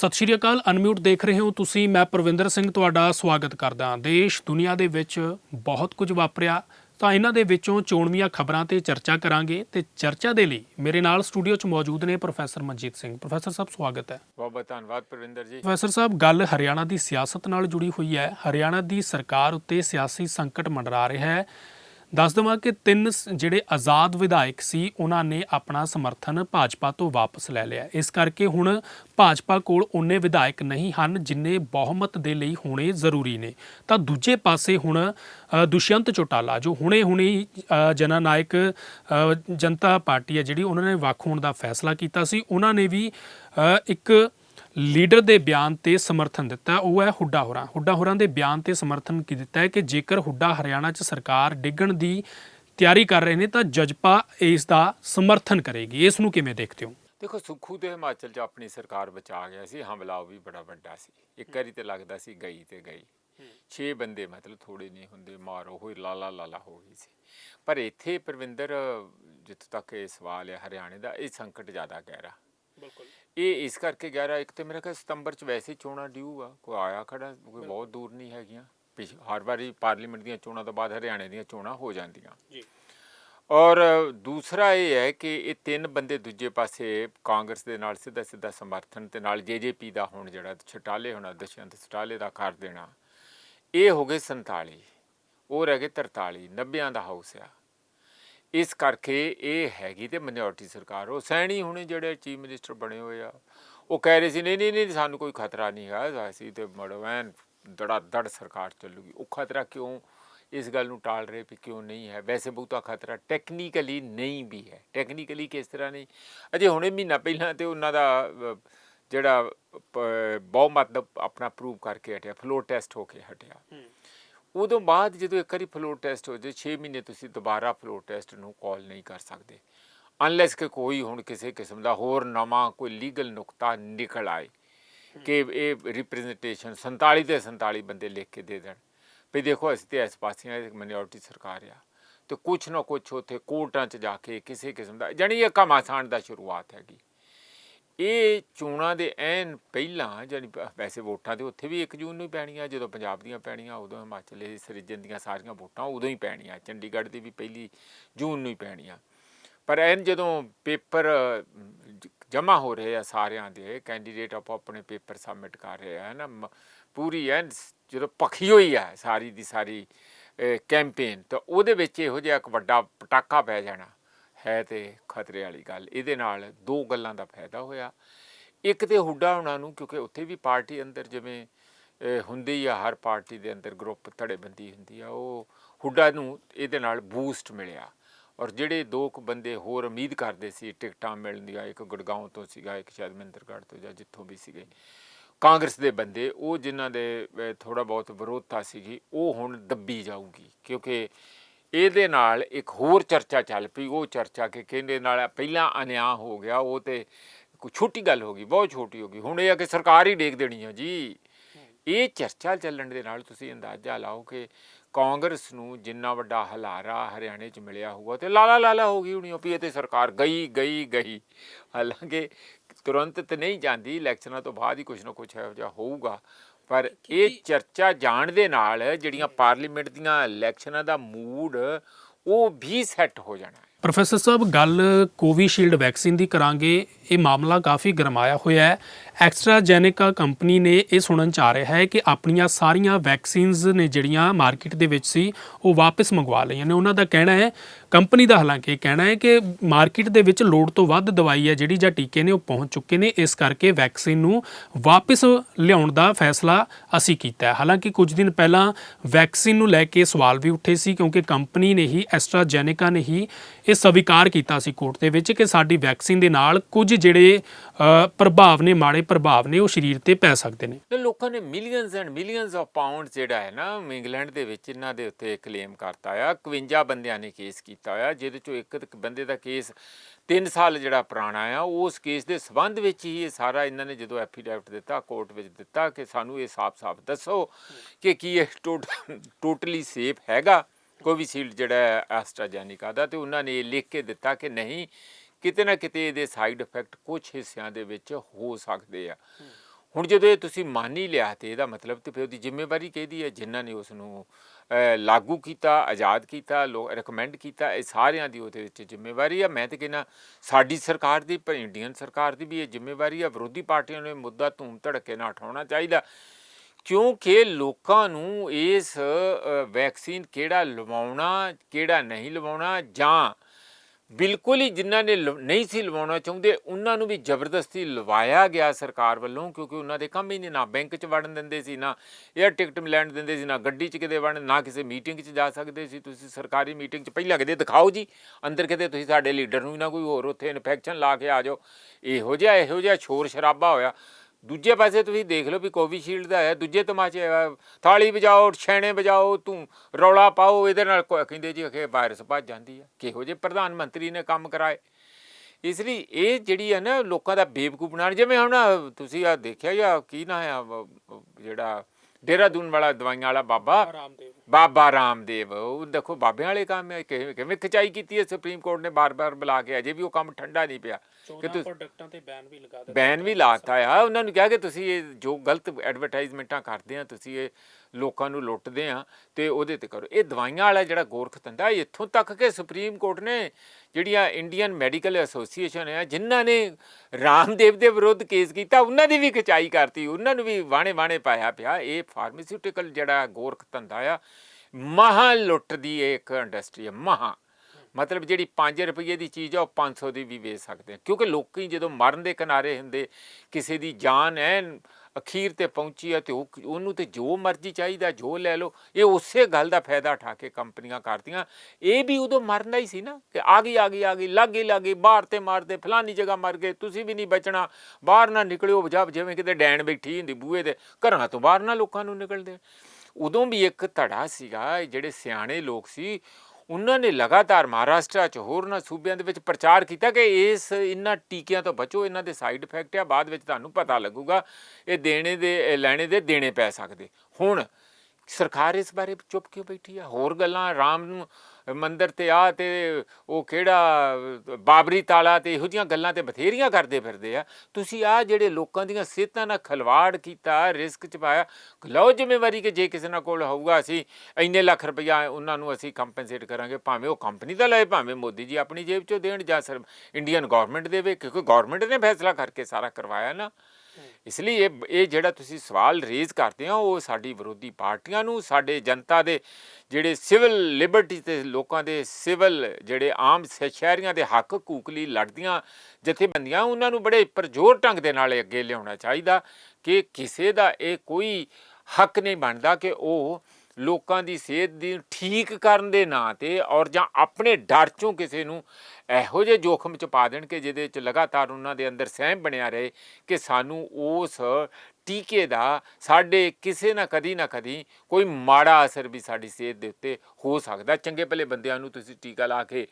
ਸਤਿ ਸ਼੍ਰੀ ਅਕਾਲ ਅਨਮਿਊਟ ਦੇਖ ਰਹੇ ਹੋ ਤੁਸੀਂ ਮੈਂ ਪ੍ਰਵਿੰਦਰ ਸਿੰਘ ਤੁਹਾਡਾ ਸਵਾਗਤ ਕਰਦਾ ਹਾਂ। ਦੇਸ਼ ਦੁਨੀਆ ਦੇ ਵਿੱਚ ਬਹੁਤ ਕੁਝ ਵਾਪਰਿਆ ਤਾਂ ਇਹਨਾਂ ਦੇ ਵਿੱਚੋਂ ਚੋਣਵੀਆਂ ਖਬਰਾਂ ਤੇ ਚਰਚਾ ਕਰਾਂਗੇ ਤੇ ਚਰਚਾ ਦੇ ਲਈ ਮੇਰੇ ਨਾਲ ਸਟੂਡੀਓ 'ਚ ਮੌਜੂਦ ਨੇ ਪ੍ਰੋਫੈਸਰ ਮਨਜੀਤ ਸਿੰਘ। ਪ੍ਰੋਫੈਸਰ ਸਾਹਿਬ ਸਵਾਗਤ ਹੈ। ਬਹੁਤ ਬਹੁਤ ਧੰਨਵਾਦ ਪ੍ਰਵਿੰਦਰ ਜੀ। ਪ੍ਰੋਫੈਸਰ ਸਾਹਿਬ ਗੱਲ ਹਰਿਆਣਾ ਦੀ ਸਿਆਸਤ ਨਾਲ ਜੁੜੀ ਹੋਈ ਹੈ। ਹਰਿਆਣਾ ਦੀ ਸਰਕਾਰ ਉੱਤੇ ਸਿਆਸੀ ਸੰਕਟ ਮੰਡਰਾ ਰਿਹਾ ਹੈ। ਦੱਸ ਦਵਾਂ ਕਿ ਤਿੰਨ ਸ- ਜਿਹੜੇ ਆਜ਼ਾਦ ਵਿਧਾਇਕ ਸੀ ਉਹਨਾਂ ਨੇ ਆਪਣਾ ਸਮਰਥਨ ਭਾਜਪਾ ਤੋਂ ਵਾਪਸ ਲੈ ਲਿਆ। ਇਸ ਕਰਕੇ ਹੁਣ ਭਾਜਪਾ ਕੋਲ ਉਹਨੇ ਵਿਧਾਇਕ ਨਹੀਂ ਹਨ ਜਿੰਨੇ ਬਹੁਮਤ ਦੇ ਲਈ ਹੋਣੇ ਜ਼ਰੂਰੀ ਨੇ। ਤਾਂ ਦੂਜੇ ਪਾਸੇ ਹੁਣ ਅ, ਦੁਸ਼ਯੰਤ ਚੌਟਾਲਾ ਜੋ ਹੁਣੇ-ਹੁਣੇ ਹੀ, ਅ, ਜਨਨਾਇਕ ਅ, ਜਨਤਾ ਪਾਰਟੀ ਹੈ ਜਿਹੜੀ ਉਹਨਾਂ ਨੇ ਵੱਖ ਹੋਣ ਦਾ ਫੈਸਲਾ ਕੀਤਾ ਸੀ। ਉਹਨਾਂ ਨੇ ਵੀ ਅ, ਇੱਕ ਲੀਡਰ ਦੇ ਬਿਆਨ ਤੇ ਸਮਰਥਨ ਦਿੱਤਾ ਉਹ ਹੈ ਹੁੱਡਾ ਹੋਰਾਂ। ਹੁੱਡਾ ਹੋਰਾਂ ਦੇ ਬਿਆਨ ਤੇ ਸਮਰਥਨ ਕੀ ਦਿੱਤਾ ਹੈ ਕਿ ਜੇਕਰ ਹੁੱਡਾ ਹਰਿਆਣਾ 'ਚ ਸਰਕਾਰ ਡਿੱਗਣ ਦੀ ਤਿਆਰੀ ਕਰ ਰਹੇ ਨੇ ਤਾਂ ਜਜਪਾ ਇਸ ਦਾ ਸਮਰਥਨ ਕਰੇਗੀ। ਇਸ ਨੂੰ ਕਿਵੇਂ ਦੇਖਦੇ ਹੋ? ਦੇਖੋ ਸੁਖੂ ਤੇ ਹਿਮਾਚਲ 'ਚ ਆਪਣੀ ਸਰਕਾਰ ਬਚਾ ਗਿਆ ਸੀ ਹਮਲਾ ਉਹ ਵੀ ਬੜਾ ਵੱਡਾ ਸੀ। ਇੱਕ ਵਾਰੀ ਤੇ ਲੱਗਦਾ ਸੀ ਗਈ ਤੇ ਗਈ। 6 ਬੰਦੇ ਮਤਲਬ ਥੋੜੇ ਨਹੀਂ ਹੁੰਦੇ ਮਾਰੋ ਹੋਈ ਲਾਲਾ ਲਾਲਾ ਹੋ ਗਈ ਸੀ। ਪਰ ਇੱਥੇ ਪ੍ਰਵਿੰਦਰ ਜਿੱਥੋਂ ਤੱਕ ਇਹ ਸਵਾਲ ਹੈ ਹਰਿਆਣੇ ਦਾ ਇਹ ਸੰਕਟ ਜ਼ਿਆਦਾ ਗਹਿਰਾ। ਬਿਲਕੁਲ। ਇਹ ਇਸ ਕਰਕੇ ਗਹਿਰਾ ਇੱਕ ਤੇ ਮੇਰਾ ਖਿਆਲ ਸਤੰਬਰ 'ਚ ਵੈਸੇ ਚੋਣਾਂ ਡਿਊ ਆ ਕੋਈ ਆਇਆ ਖੜਾ ਕੋਈ ਬਹੁਤ ਦੂਰ ਨਹੀਂ ਹੈਗੀਆਂ। ਹਰ ਵਾਰੀ ਪਾਰਲੀਮੈਂਟ ਦੀਆਂ ਚੋਣਾਂ ਤੋਂ ਬਾਅਦ ਹਰਿਆਣੇ ਦੀਆਂ ਚੋਣਾਂ ਹੋ ਜਾਂਦੀਆਂ। ਜੀ। ਔਰ ਦੂਸਰਾ ਇਹ ਹੈ ਕਿ ਇਹ ਤਿੰਨ ਬੰਦੇ ਦੂਜੇ ਪਾਸੇ ਕਾਂਗਰਸ ਦੇ ਨਾਲ ਸਿੱਧਾ ਸਿੱਧਾ ਸਮਰਥਨ ਤੇ ਨਾਲ ਜੇਜੇਪੀ ਦਾ ਹੁਣ ਜਿਹੜਾ ਛਟਾਲੇ ਹੋਣਾ ਦਸ਼ਯੰਤ ਛਟਾਲੇ ਦਾ ਕਰ ਦੇਣਾ ਇਹ ਹੋ ਗਏ 47 ਉਹ ਰਹਿ ਗਏ 43 90 ਦਾ ਹਾਊਸ ਆ। ਇਸ ਕਰਕੇ ਇਹ ਹੈਗੀ ਤੇ ਮਿਨੋਰਟੀ ਸਰਕਾਰ। ਉਹ ਸੈਣੀ ਹੁਣੇ ਜਿਹੜੇ ਚੀਫ ਮਿਨਿਸਟਰ ਬਣੇ ਹੋਏ ਆ, ਉਹ ਕਹਿ ਰਹੇ ਸੀ, ਨਹੀਂ ਨਹੀਂ ਨਹੀਂ, ਸਾਨੂੰ ਕੋਈ ਖਤਰਾ ਨਹੀਂ ਹੈ ਅਸੀਂ ਤੇ ਮੜਵੈਨ ਦੜਾ ਦੜ ਸਰਕਾਰ ਚੱਲੂਗੀ। ਉਹ ਖਤਰਾ ਕਿਉਂ? ਇਸ ਗੱਲ ਨੂੰ ਟਾਲ ਰਹੇ ਵੀ ਕਿਉਂ ਨਹੀਂ ਹੈ? ਵੈਸੇ ਬਹੁਤਾ ਖਤਰਾ ਟੈਕਨੀਕਲੀ ਨਹੀਂ ਵੀ ਹੈ। ਟੈਕਨੀਕਲੀ ਕਿਸ ਤਰ੍ਹਾਂ ਨਹੀਂ? ਅਜੇ ਹੁਣੇ ਮਹੀਨਾ ਪਹਿਲਾਂ ਤੇ ਉਹਨਾਂ ਦਾ ਜਿਹੜਾ ਬਹੁਮਤ ਆਪਣਾ ਪ੍ਰੂਵ ਕਰਕੇ ਹਟਿਆ ਫਲੋਰ ਟੈਸਟ ਹੋ ਕੇ ਹਟਿਆ। ਉਦੋਂ ਬਾਅਦ ਜਦੋਂ ਇੱਕ ਵਾਰੀ ਫਲੋਰ ਟੈਸਟ ਹੋ ਜੇ 6 ਮਹੀਨੇ ਤੁਸੀਂ ਦੁਬਾਰਾ ਫਲੋਰ ਟੈਸਟ ਨੂੰ ਕਾਲ ਨਹੀਂ ਕਰ ਸਕਦੇ। ਅਨਲੈਸ ਕਿ ਕੋਈ ਹੁਣ ਕਿਸੇ ਕਿਸਮ ਦਾ ਹੋਰ ਨਵਾਂ ਕੋਈ ਲੀਗਲ ਨੁਕਤਾ ਨਿਕਲ ਆਏ ਕਿ ਇਹ ਰਿਪਰੈਜ਼ੈਂਟੇਸ਼ਨ 47 ਤੇ 47 ਬੰਦੇ ਲਿਖ ਕੇ ਦੇ ਦੇਣ। ਵੀ ਦੇਖੋ ਅਸੀਂ ਤੇ ਇਸ ਪਾਸਿਆਂ ਇੱਕ ਮਿਨੋਰਟੀ ਸਰਕਾਰ ਆ ਤੇ ਕੁਛ ਨਾ ਕੁਛ ਉੱਥੇ ਕੋਰਟਾਂ 'ਚ ਜਾ ਕੇ ਕਿਸੇ ਕਿਸਮ ਦਾ ਜਾਣੀ ਇਹ ਘਮਾਸਾਨ ਦਾ ਸ਼ੁਰੂਆਤ ਹੈਗੀ। ਇਹ ਚੋਣਾਂ ਦੇ ਐਨ ਪਹਿਲਾਂ ਜਾਨੀ ਵੈਸੇ ਵੋਟਾਂ ਤੇ ਉੱਥੇ ਵੀ 1 ਜੂਨ ਨੂੰ ਹੀ ਪੈਣੀਆਂ, ਜਦੋਂ ਪੰਜਾਬ ਦੀਆਂ ਪੈਣੀਆਂ, ਉਦੋਂ ਹਿਮਾਚਲ ਦੇ ਸਰਿਜਨ ਦੀਆਂ ਸਾਰੀਆਂ ਵੋਟਾਂ ਉਦੋਂ ਹੀ ਪੈਣੀਆਂ, ਚੰਡੀਗੜ੍ਹ ਦੀ ਵੀ ਪਹਿਲੀ ਜੂਨ ਨੂੰ ਹੀ ਪੈਣੀਆਂ। ਪਰ ਐਨ ਜਦੋਂ ਪੇਪਰ ਜਮ੍ਹਾਂ ਹੋ ਰਹੇ ਆ ਸਾਰਿਆਂ ਦੇ, ਕੈਂਡੀਡੇਟ ਆਪੋ ਆਪਣੇ ਪੇਪਰ ਸਬਮਿਟ ਕਰ ਰਹੇ ਆ ਨਾ ਮ- ਪੂਰੀ ਐਨ ਜਦੋਂ ਪੱਖੀ ਹੋਈ ਆ ਸਾਰੀ ਦੀ ਸਾਰੀ ਕੈਂਪੇਨ, ਤਾਂ ਉਹਦੇ ਵਿੱਚ ਇਹੋ ਜਿਹਾ ਇੱਕ ਵੱਡਾ ਪਟਾਕਾ ਪੈ ਜਾਣਾ। ਹੈ ਤੇ ਖਤਰੇ ਵਾਲੀ ਗੱਲ। ਇਹਦੇ ਨਾਲ ਦੋ ਗੱਲਾਂ ਦਾ ਫਾਇਦਾ ਹੋਇਆ। ਇੱਕ ਤੇ ਹੁੱਡਾ ਹੋਣਾ ਨੂੰ, ਕਿਉਂਕਿ ਉੱਥੇ ਵੀ ਪਾਰਟੀ ਅੰਦਰ ਜਿਵੇਂ ਹੁੰਦੀ ਆ, ਹਰ ਪਾਰਟੀ ਦੇ ਅੰਦਰ ਗਰੁੱਪ ਧੜੇਬੰਦੀ ਹੁੰਦੀ ਆ, ਉਹ ਹੁੱਡਾ ਨੂੰ ਇਹਦੇ ਨਾਲ ਬੂਸਟ ਮਿਲਿਆ। ਔਰ ਜਿਹੜੇ ਦੋ ਕੁ ਬੰਦੇ ਹੋਰ ਉਮੀਦ ਕਰਦੇ ਸੀ, ਟਿਕਟਾਂ ਮਿਲਣ ਦੀਆਂ ਇੱਕ ਗੁੜਗਾਉਂ ਤੋਂ ਸੀਗਾ, ਇੱਕ ਸ਼ਾਇਦ ਮਹਿੰਦਰਗੜ੍ਹ ਤੋਂ ਜਾਂ ਜਿੱਥੋਂ ਵੀ ਸੀਗੇ। ਕਾਂਗਰਸ ਦੇ ਬੰਦੇ, ਉਹ ਜਿਨ੍ਹਾਂ ਦੇ ਥੋੜਾ ਬਹੁਤ ਵਿਰੋਧਤਾ ਸੀਗੀ, ਉਹ ਹੁਣ ਦੱਬੀ ਜਾਊਗੀ। ਕਿਉਂਕਿ ਇਹਦੇ ਨਾਲ ਇੱਕ ਹੋਰ ਚਰਚਾ ਚੱਲ ਪਈ, ਉਹ ਚਰਚਾ ਕਿ ਕਹਿੰਦੇ ਨਾਲ ਪਹਿਲਾਂ ਅਨਿਆਂ ਹੋ ਗਿਆ, ਉਹ ਤੇ ਕੋਈ ਛੋਟੀ ਗੱਲ ਹੋ ਗਈ, ਬਹੁਤ ਛੋਟੀ ਹੋ ਗਈ। ਹੁਣ ਇਹ ਆ ਕਿ ਸਰਕਾਰ ਹੀ ਡੇਕ ਦੇਣੀ ਆ ਜੀ। ਇਹ ਚਰਚਾ ਚੱਲਣ ਦੇ ਨਾਲ ਤੁਸੀਂ ਅੰਦਾਜ਼ਾ ਲਾਓ ਕਿ ਕਾਂਗਰਸ ਨੂੰ ਜਿੰਨਾ ਵੱਡਾ ਹਲਾਰਾ ਹਰਿਆਣੇ 'ਚ ਮਿਲਿਆ ਹੋਊਗਾ, ਤੇ ਲਾਲਾ ਲਾਲਾ ਹੋ ਗਈ ਹੋਣੀ ਵੀ ਇਹ ਤੇ ਸਰਕਾਰ ਗਈ ਗਈ ਗਈ। ਹਾਲਾਂਕਿ ਤੁਰੰਤ ਤੇ ਨਹੀਂ ਜਾਂਦੀ, ਇਲੈਕਸ਼ਨਾਂ ਤੋਂ ਬਾਅਦ ਹੀ ਕੁਝ ਨਾ ਕੁਝ ਇਹੋ ਜਿਹਾ ਹੋਊਗਾ। ਪਰ ਇਹ ਚਰਚਾ ਜਾਣ ਦੇ ਨਾਲ ਜਿਹੜੀਆਂ ਪਾਰਲੀਮੈਂਟ ਦੀਆਂ ਇਲੈਕਸ਼ਨਾਂ ਦਾ ਮੂਡ ਉਹ ਵੀ ਸੈੱਟ ਹੋ ਜਾਣਾ ਹੈ। ਪ੍ਰੋਫੈਸਰ ਸਾਹਿਬ ਗੱਲ ਕੋਵਿਸ਼ੀਲਡ ਵੈਕਸੀਨ ਦੀ ਕਰਾਂਗੇ ਇਹ ਮਾਮਲਾ ਕਾਫੀ ਗਰਮਾਇਆ ਹੋਇਆ ਹੈ। ਐਕਸਟਰਾਜੈਨੇਕਾ ਕੰਪਨੀ ਨੇ ਇਹ ਸੁਣਨ ਚ ਆ ਰਿਹਾ ਹੈ ਕਿ ਆਪਣੀਆਂ ਸਾਰੀਆਂ ਵੈਕਸੀਨਸ ਨੇ ਜਿਹੜੀਆਂ ਮਾਰਕੀਟ ਦੇ ਵਿੱਚ ਸੀ, ਉਹ ਵਾਪਸ ਮੰਗਵਾ ਲਈਆਂ ਨੇ। ਉਹਨਾਂ ਦਾ ਕਹਿਣਾ ਹੈ, ਕੰਪਨੀ ਦਾ ਹਾਲਾਂਕਿ ਇਹ ਕਹਿਣਾ ਹੈ ਕਿ ਮਾਰਕੀਟ ਦੇ ਵਿੱਚ ਲੋੜ ਤੋਂ ਵੱਧ ਦਵਾਈ ਹੈ ਜਿਹੜੀ ਜਾਂ ਟੀਕੇ ਨੇ, ਉਹ ਪਹੁੰਚ ਚੁੱਕੇ ਨੇ। ਇਸ ਕਰਕੇ ਵੈਕਸੀਨ ਨੂੰ ਵਾਪਸ ਲਿਆਉਣ ਦਾ ਫੈਸਲਾ ਅਸੀਂ ਕੀਤਾ ਹੈ। ਹਾਲਾਂਕਿ ਕੁਝ ਦਿਨ ਪਹਿਲਾਂ ਵੈਕਸੀਨ ਨੂੰ ਲੈ ਕੇ ਸਵਾਲ ਵੀ ਉੱਠੇ ਸੀ, ਕਿਉਂਕਿ ਕੰਪਨੀ ਨੇ ਹੀ ਐਸਟਰਾਜੈਨੇਕਾ ਨੇ ਹੀ ਇਹ ਸਵੀਕਾਰ ਕੀਤਾ ਸੀ ਕੋਰਟ ਦੇ ਵਿੱਚ ਕਿ ਸਾਡੀ ਵੈਕਸੀਨ ਦੇ ਨਾਲ ਕੁਝ ਜਿਹੜੇ ਪ੍ਰਭਾਵ ਨੇ, ਮਾੜੇ ਪ੍ਰਭਾਵ ਨੇ, ਉਹ ਸਰੀਰ ਤੇ ਪੈ ਸਕਦੇ ਨੇ। ਤੇ ਲੋਕਾਂ ਨੇ millions and millions of pound ਜਿਹੜਾ ਹੈ ਨਾ ਇੰਗਲੈਂਡ ਦੇ ਵਿੱਚ ਇਹਨਾਂ ਦੇ ਉੱਤੇ ਕਲੇਮ ਕਰਤਾ ਆ। 51 ਬੰਦਿਆਂ ਨੇ ਕੇਸ ਕੀਤਾ ਹੋਇਆ, ਜਿਹਦੇ ਚੋਂ ਇੱਕ ਬੰਦੇ ਦਾ ਕੇਸ 3 ਸਾਲ ਜਿਹੜਾ ਪੁਰਾਣਾ ਆ ਉਸ ਕੇਸ ਦੇ ਸਬੰਧ ਵਿੱਚ ਹੀ ਇਹ ਸਾਰਾ ਇਹਨਾਂ ਨੇ ਜਦੋਂ ਐਫੀਡੈਵਿਟ ਦਿੱਤਾ ਕੋਰਟ ਵਿੱਚ ਦਿੱਤਾ ਕਿ ਸਾਨੂੰ ਇਹ ਸਾਫ਼-ਸਾਫ਼ ਦੱਸੋ ਕਿ ਕੀ ਇਹ ਟੋਟਲੀ ਸੇਫ ਹੈਗਾ। ਕੋਵਿਸ਼ੀਲਡ ਜਿਹੜਾ ਹੈ ਐਸਟਰਾਜੈਨਿਕਾ ਦਾ ਤੇ ਉਹਨਾਂ ਨੇ ਇਹ ਲਿਖ ਕੇ ਦਿੱਤਾ ਕਿ ਨਹੀਂ ਕਿਤੇ ਨਾ ਕਿਤੇ ਇਹਦੇ ਸਾਈਡ ਇਫੈਕਟ ਕੁਝ ਹਿੱਸਿਆਂ ਦੇ ਵਿੱਚ ਹੋ ਸਕਦੇ ਆ। ਹੁਣ ਜਦੋਂ ਇਹ ਤੁਸੀਂ ਮੰਨ ਹੀ ਲਿਆ ਤੇ ਇਹਦਾ ਮਤਲਬ ਤੇ ਫਿਰ ਉਹਦੀ ਜ਼ਿੰਮੇਵਾਰੀ ਕਿਹਦੀ ਹੈ? ਜਿਨ੍ਹਾਂ ਨੇ ਉਸ ਨੂੰ ਲਾਗੂ ਕੀਤਾ ਆਜ਼ਾਦ ਕੀਤਾ ਲੋ ਰეკਮੈਂਡ ਕੀਤਾ ਇਹ ਸਾਰਿਆਂ ਦੀ ਉਹਦੇ ਵਿੱਚ ਜ਼ਿੰਮੇਵਾਰੀ ਹੈ ਮੈਂ ਤੇ ਕਹਿੰਦਾ ਸਾਡੀ ਸਰਕਾਰ ਦੀ ਪਰ ਇੰਡੀਅਨ ਸਰਕਾਰ ਦੀ ਵੀ ਇਹ ਜ਼ਿੰਮੇਵਾਰੀ ਹੈ ਵਿਰੋਧੀ ਪਾਰਟੀਆਂ ਨੂੰ ਇਹ ਮੁੱਦਾ ਧੂਮ ਧੜਕੇ ਨਾਲ ਉਠਾਉਣਾ ਚਾਹੀਦਾ। ਕਿਉਂਕਿ ਲੋਕਾਂ ਨੂੰ ਇਸ ਵੈਕਸੀਨ ਕਿਹੜਾ ਲਵਾਉਣਾ ਕਿਹੜਾ ਨਹੀਂ ਲਵਾਉਣਾ ਜਾਂ ਬਿਲਕੁਲ ਹੀ ਜਿਨ੍ਹਾਂ ਨੇ ਲਵ- ਨਹੀਂ ਸੀ ਲਵਾਉਣਾ ਚਾਹੁੰਦੇ, ਉਹਨਾਂ ਨੂੰ ਵੀ ਜ਼ਬਰਦਸਤੀ ਲਵਾਇਆ ਗਿਆ ਸਰਕਾਰ ਵੱਲੋਂ, ਕਿਉਂਕਿ ਉਹਨਾਂ ਦੇ ਕੰਮ ਹੀ ਨਹੀਂ, ਨਾ ਬੈਂਕ 'ਚ ਵੜਨ ਦਿੰਦੇ ਸੀ, ਨਾ 에ਅਰ ਟਿਕਟ ਲੈਣ ਦਿੰਦੇ ਸੀ, ਨਾ ਗੱਡੀ 'ਚ ਕਿਤੇ ਵੜਨ, ਨਾ ਕਿਸੇ ਮੀਟਿੰਗ 'ਚ ਜਾ ਸਕਦੇ ਸੀ। ਤੁਸੀਂ ਸਰਕਾਰੀ ਮੀਟਿੰਗ 'ਚ ਪਹਿਲਾਂ ਕਿਤੇ ਦਿਖਾਓ ਜੀ, ਅੰਦਰ ਕਿਤੇ ਤੁਸੀਂ ਸਾਡੇ ਲੀਡਰ ਨੂੰ ਵੀ ਨਾ ਕੋਈ ਹੋਰ ਉੱਥੇ ਇਨਫੈਕਸ਼ਨ ਲਾ ਕੇ ਆ ਜਾਓ। ਇਹੋ ਜਿਹਾ ਇਹੋ ਜਿਹਾ ਸ਼ੋਰ ਸ਼ਰਾਬਾ ਹੋਇਆ। ਦੂਜੇ ਪਾਸੇ ਤੁਸੀਂ ਦੇਖ ਲਓ ਵੀ ਕੋਵਿਸ਼ੀਲਡ ਦਾ ਹੈ ਦੂਜੇ ਤਮਾਚੇ ਥਾਲੀ ਵਜਾਓ ਛੈਣੇ ਵਜਾਓ ਤੂੰ ਰੌਲਾ ਪਾਓ ਇਹਦੇ ਨਾਲ ਕੋਈ- ਕਹਿੰਦੇ ਜੀ ਅਖੇ ਵਾਇਰਸ ਭੱਜ ਜਾਂਦੀ ਆ ਕਿਹੋ ਜਿਹੇ ਪ੍ਰਧਾਨ ਮੰਤਰੀ ਨੇ ਕੰਮ ਕਰਾਏ। ਇਸ ਲਈ ਇਹ ਜਿਹੜੀ ਹੈ ਨਾ ਲੋਕਾਂ ਦਾ ਬੇਵਕੂਫ ਬਣਾਉਣ ਜਿਵੇਂ ਹੁਣ ਤੁਸੀਂ ਆ ਦੇਖਿਆ ਜਾਂ ਕੀ ਨਾ ਹੈ ਆ, ਜਿਹੜਾ ਦੇਹਰਾਦੂਨ ਵਾਲਾ ਦਵਾਈਆਂ ਵਾਲਾ ਬਾਬਾ ਬਾਬਾ ਰਾਮਦੇਵ। ਉਹ ਦੇਖੋ ਬਾਬਿਆਂ ਵਾਲੇ ਕੰਮ ਹੈ ਕਿਵੇਂ ਕਿਵੇਂ ਖਿਚਾਈ ਕੀਤੀ ਹੈ ਸੁਪਰੀਮ ਕੋਰਟ ਨੇ ਬਾਰ-ਬਾਰ ਬੁਲਾ ਕੇ ਅਜੇ ਵੀ ਉਹ ਕੰਮ ਠੰਡਾ ਨਹੀਂ ਪਿਆ। ਕਿ 14 ਤੁਸੀਂ ਪ੍ਰੋਡਕਟਾਂ ਤੇ ਬੈਨ ਵੀ ਲਗਾ ਦਿੱਤਾ ਬੈਨ ਵੀ ਲਾਤਾ ਆ। ਉਹਨਾਂ ਨੂੰ ਕਿਹਾ ਕਿ ਤੁਸੀਂ ਇਹ ਜੋ ਗਲਤ ਐਡਵਰਟਾਈਜ਼ਮੈਂਟਾਂ ਕਰਦੇ ਆ ਤੁਸੀਂ ਇਹ ਲੋਕਾਂ ਨੂੰ ਲੁੱਟਦੇ ਆ ਤੇ ਉਹਦੇ ਤੇ ਕਰੋ। ਇਹ ਦਵਾਈਆਂ ਵਾਲਾ ਜਿਹੜਾ ਗੋਰਖ ਧੰਦਾ ਇਹ ਇੱਥੋਂ ਤੱਕ ਕਿ ਸੁਪਰੀਮ ਕੋਰਟ ਨੇ ਜਿਹੜੀਆਂ ਇੰਡੀਅਨ ਮੈਡੀਕਲ ਐਸੋਸੀਏਸ਼ਨ ਹੈ ਜਿਨ੍ਹਾਂ ਨੇ ਰਾਮਦੇਵ ਦੇ ਵਿਰੁੱਧ ਕੇਸ ਕੀਤਾ ਉਹਨਾਂ ਦੀ ਵੀ ਖਿਚਾਈ ਕਰਤੀ। ਉਹਨਾਂ ਨੂੰ ਵੀ ਵਾਣੇ ਵਾਣੇ ਪਾਇਆ ਪਿਆ। ਇਹ ਫਾਰਮਾਸਿਊਟੀਕਲ ਜਿਹੜਾ ਗੋਰਖ ਧੰਦਾ ਆ ਮਹਾ ਲੁੱਟ ਦੀ ਇਹ ਇੱਕ ਇੰਡਸਟਰੀ ਹੈ ਮਹਾ। ਮਤਲਬ ਜਿਹੜੀ 5 ਰੁਪਏ ਦੀ ਚੀਜ਼ ਆ, ਉਹ 500 ਦੀ ਵੀ ਵੇਚ ਸਕਦੇ ਆ। ਕਿਉਂਕਿ ਲੋਕੀ ਜਦੋਂ ਮਰਨ ਦੇ ਕਿਨਾਰੇ ਹੁੰਦੇ, ਕਿਸੇ ਦੀ ਜਾਨ ਐ ਅਖੀਰ ਤੇ ਪਹੁੰਚੀ ਆ ਤੇ ਉਹ ਉਹਨੂੰ ਤੇ ਜੋ ਮਰਜ਼ੀ ਚਾਹੀਦਾ, ਜੋ ਲੈ ਲਓ, ਇਹ ਉਸੇ ਗੱਲ ਦਾ ਫਾਇਦਾ ਉਠਾ ਕੇ ਕੰਪਨੀਆਂ ਕਰਦੀਆਂ। ਇਹ ਵੀ ਉਦੋਂ ਮਰਨਾ ਹੀ ਸੀ ਨਾ, ਕਿ ਆ ਗਈ ਆ ਗਈ ਆ ਗਈ, ਲੱਗੀ ਲੱਗੀ, ਬਾਹਰ ਤੇ ਮਾਰਦੇ, ਫਲਾਨੀ ਜਗ੍ਹਾ ਮਰ ਗਏ, ਤੁਸੀਂ ਵੀ ਨਹੀਂ ਬਚਣਾ, ਬਾਹਰ ਨਾ ਨਿਕਲਿਓ ਜਦ ਜਿਵੇਂ ਕਿਤੇ ਡੈਣ ਬੈਠੀ ਹੁੰਦੀ ਬੂਹੇ ਤੇ, ਘਰਾਂ ਤੋਂ ਬਾਹਰ ਨਾ ਲੋਕਾਂ ਨੂੰ ਨਿਕਲਦੇ। ਉਦੋਂ ਵੀ ਇੱਕ ਧੜਾ ਸੀਗਾ ਜਿਹੜੇ ਸਿਆਣੇ ਲੋਕ ਸੀ ਉਹਨਾਂ ਨੇ ਲਗਾਤਾਰ ਮਹਾਰਾਸ਼ਟਰ ਚ ਹੋਰਨਾਂ ਸੂਬਿਆਂ ਦੇ ਵਿੱਚ ਪ੍ਰਚਾਰ ਕੀਤਾ ਕਿ ਇਸ ਇਹਨਾਂ ਟੀਕਿਆਂ ਤੋਂ ਬਚੋ ਇਹਨਾਂ ਦੇ ਸਾਈਡ ਇਫੈਕਟ ਆ ਬਾਅਦ ਵਿੱਚ ਤੁਹਾਨੂੰ ਪਤਾ ਲੱਗੂਗਾ ਇਹ ਦੇਣੇ ਦੇ ਲੈਣੇ ਦੇ ਦੇਣੇ ਪੈ ਸਕਦੇ ਹੁਣ ਸਰਕਾਰ ਇਸ ਬਾਰੇ ਚੁੱਪ ਕਿਉਂ ਬੈਠੀ ਆ? ਹੋਰ ਗੱਲਾਂ, ਰਾਮ ਨੂੰ ਮੰਦਰ ਤੇ ਆ ਤੇ ਉਹ ਕਿਹੜਾ, ਬਾਬਰੀ ਤਾਲਾ ਤੇ ਇਹੋ ਜਿਹੀਆਂ ਗੱਲਾਂ ਤੇ ਬਥੇਰੀਆਂ ਕਰਦੇ ਫਿਰਦੇ ਆ। ਤੁਸੀਂ ਆ ਜਿਹੜੇ ਲੋਕਾਂ ਦੀਆਂ ਸਿਹਤਾਂ ਨਾਲ ਖਲਵਾੜ ਕੀਤਾ, ਰਿਸਕ ਚ ਪਾਇਆ, ਲਓ ਜ਼ਿੰਮੇਵਾਰੀ ਕਿ ਜੇ ਕਿਸੇ ਨਾਲ ਕੋਲ ਹੋਊਗਾ, ਅਸੀਂ ਇੰਨੇ ਲੱਖ ਰੁਪਇਆ ਉਹਨਾਂ ਨੂੰ ਅਸੀਂ ਕੰਪਨਸੇਟ ਕਰਾਂਗੇ, ਭਾਵੇਂ ਉਹ ਕੰਪਨੀ ਦਾ ਲਏ, ਭਾਵੇਂ ਮੋਦੀ ਜੀ ਆਪਣੀ ਜੇਬ ਚੋਂ ਦੇਣ ਜਾਂ ਸਰ ਇੰਡੀਅਨ ਗਵਰਨਮੈਂਟ ਦੇਵੇ, ਕਿਉਂਕਿ ਗਵਰਨਮੈਂਟ ਨੇ ਫੈਸਲਾ ਕਰਕੇ ਸਾਰਾ ਕਰਵਾਇਆ ਨਾ। ਇਸ ਲਈ ਇਹ ਇਹ ਜਿਹੜਾ ਤੁਸੀਂ ਸਵਾਲ ਰੇਜ਼ ਕਰਦੇ ਹੋ, ਉਹ ਸਾਡੀ ਵਿਰੋਧੀ ਪਾਰਟੀਆਂ ਨੂੰ, ਸਾਡੇ ਜਨਤਾ ਦੇ ਜਿਹੜੇ ਸਿਵਲ ਲਿਬਰਟੀ ਤੇ ਲੋਕਾਂ ਦੇ ਸਿਵਲ ਜਿਹੜੇ ਆਮ ਸ਼- ਸ਼ਹਿਰੀਆਂ ਦੇ ਹੱਕ ਹਕੂਕ ਲਈ ਲੜਦੀਆਂ ਜਥੇਬੰਦੀਆਂ, ਉਹਨਾਂ ਨੂੰ ਬੜੇ ਪਰਜੋਰ ਢੰਗ ਦੇ ਨਾਲ ਅੱਗੇ ਲਿਆਉਣਾ ਚਾਹੀਦਾ ਕਿ ਕਿਸੇ ਦਾ ਇਹ ਕੋਈ ਹੱਕ ਨਹੀਂ ਬਣਦਾ ਕਿ ਉਹ ਲੋਕਾਂ ਦੀ ਸਿਹਤ ਦੀ ਠੀਕ ਕਰਨ ਦੇ ਨਾਂ ਤੇ ਔਰ ਜਾਂ ਆਪਣੇ ਡਰ ਚੋਂ ਕਿਸੇ ਨੂੰ ਇਹੋ ਜਿਹੇ ਜੋਖਮ ਚ ਪਾ ਦੇਣ ਕਿ ਜਿਹਦੇ ਚ ਲਗਾਤਾਰ ਉਹਨਾਂ ਦੇ ਅੰਦਰ ਸਹਿਮ ਬਣਿਆ ਰਹੇ ਕਿ ਸਾਨੂੰ ਉਸ ਟੀਕੇ ਦਾ ਸਾਡੇ ਕਿਸੇ ਨਾ ਕਦੀ ਨਾ ਕਦੀ ਕੋਈ ਮਾੜਾ ਅਸਰ ਵੀ ਸਾਡੀ ਸਿਹਤ ਦੇ ਉੱਤੇ ਹੋ ਸਕਦਾ। ਚੰਗੇ ਭਲੇ ਬੰਦਿਆਂ ਨੂੰ ਤੁਸੀਂ ਟੀਕਾ ਲਾ ਕੇ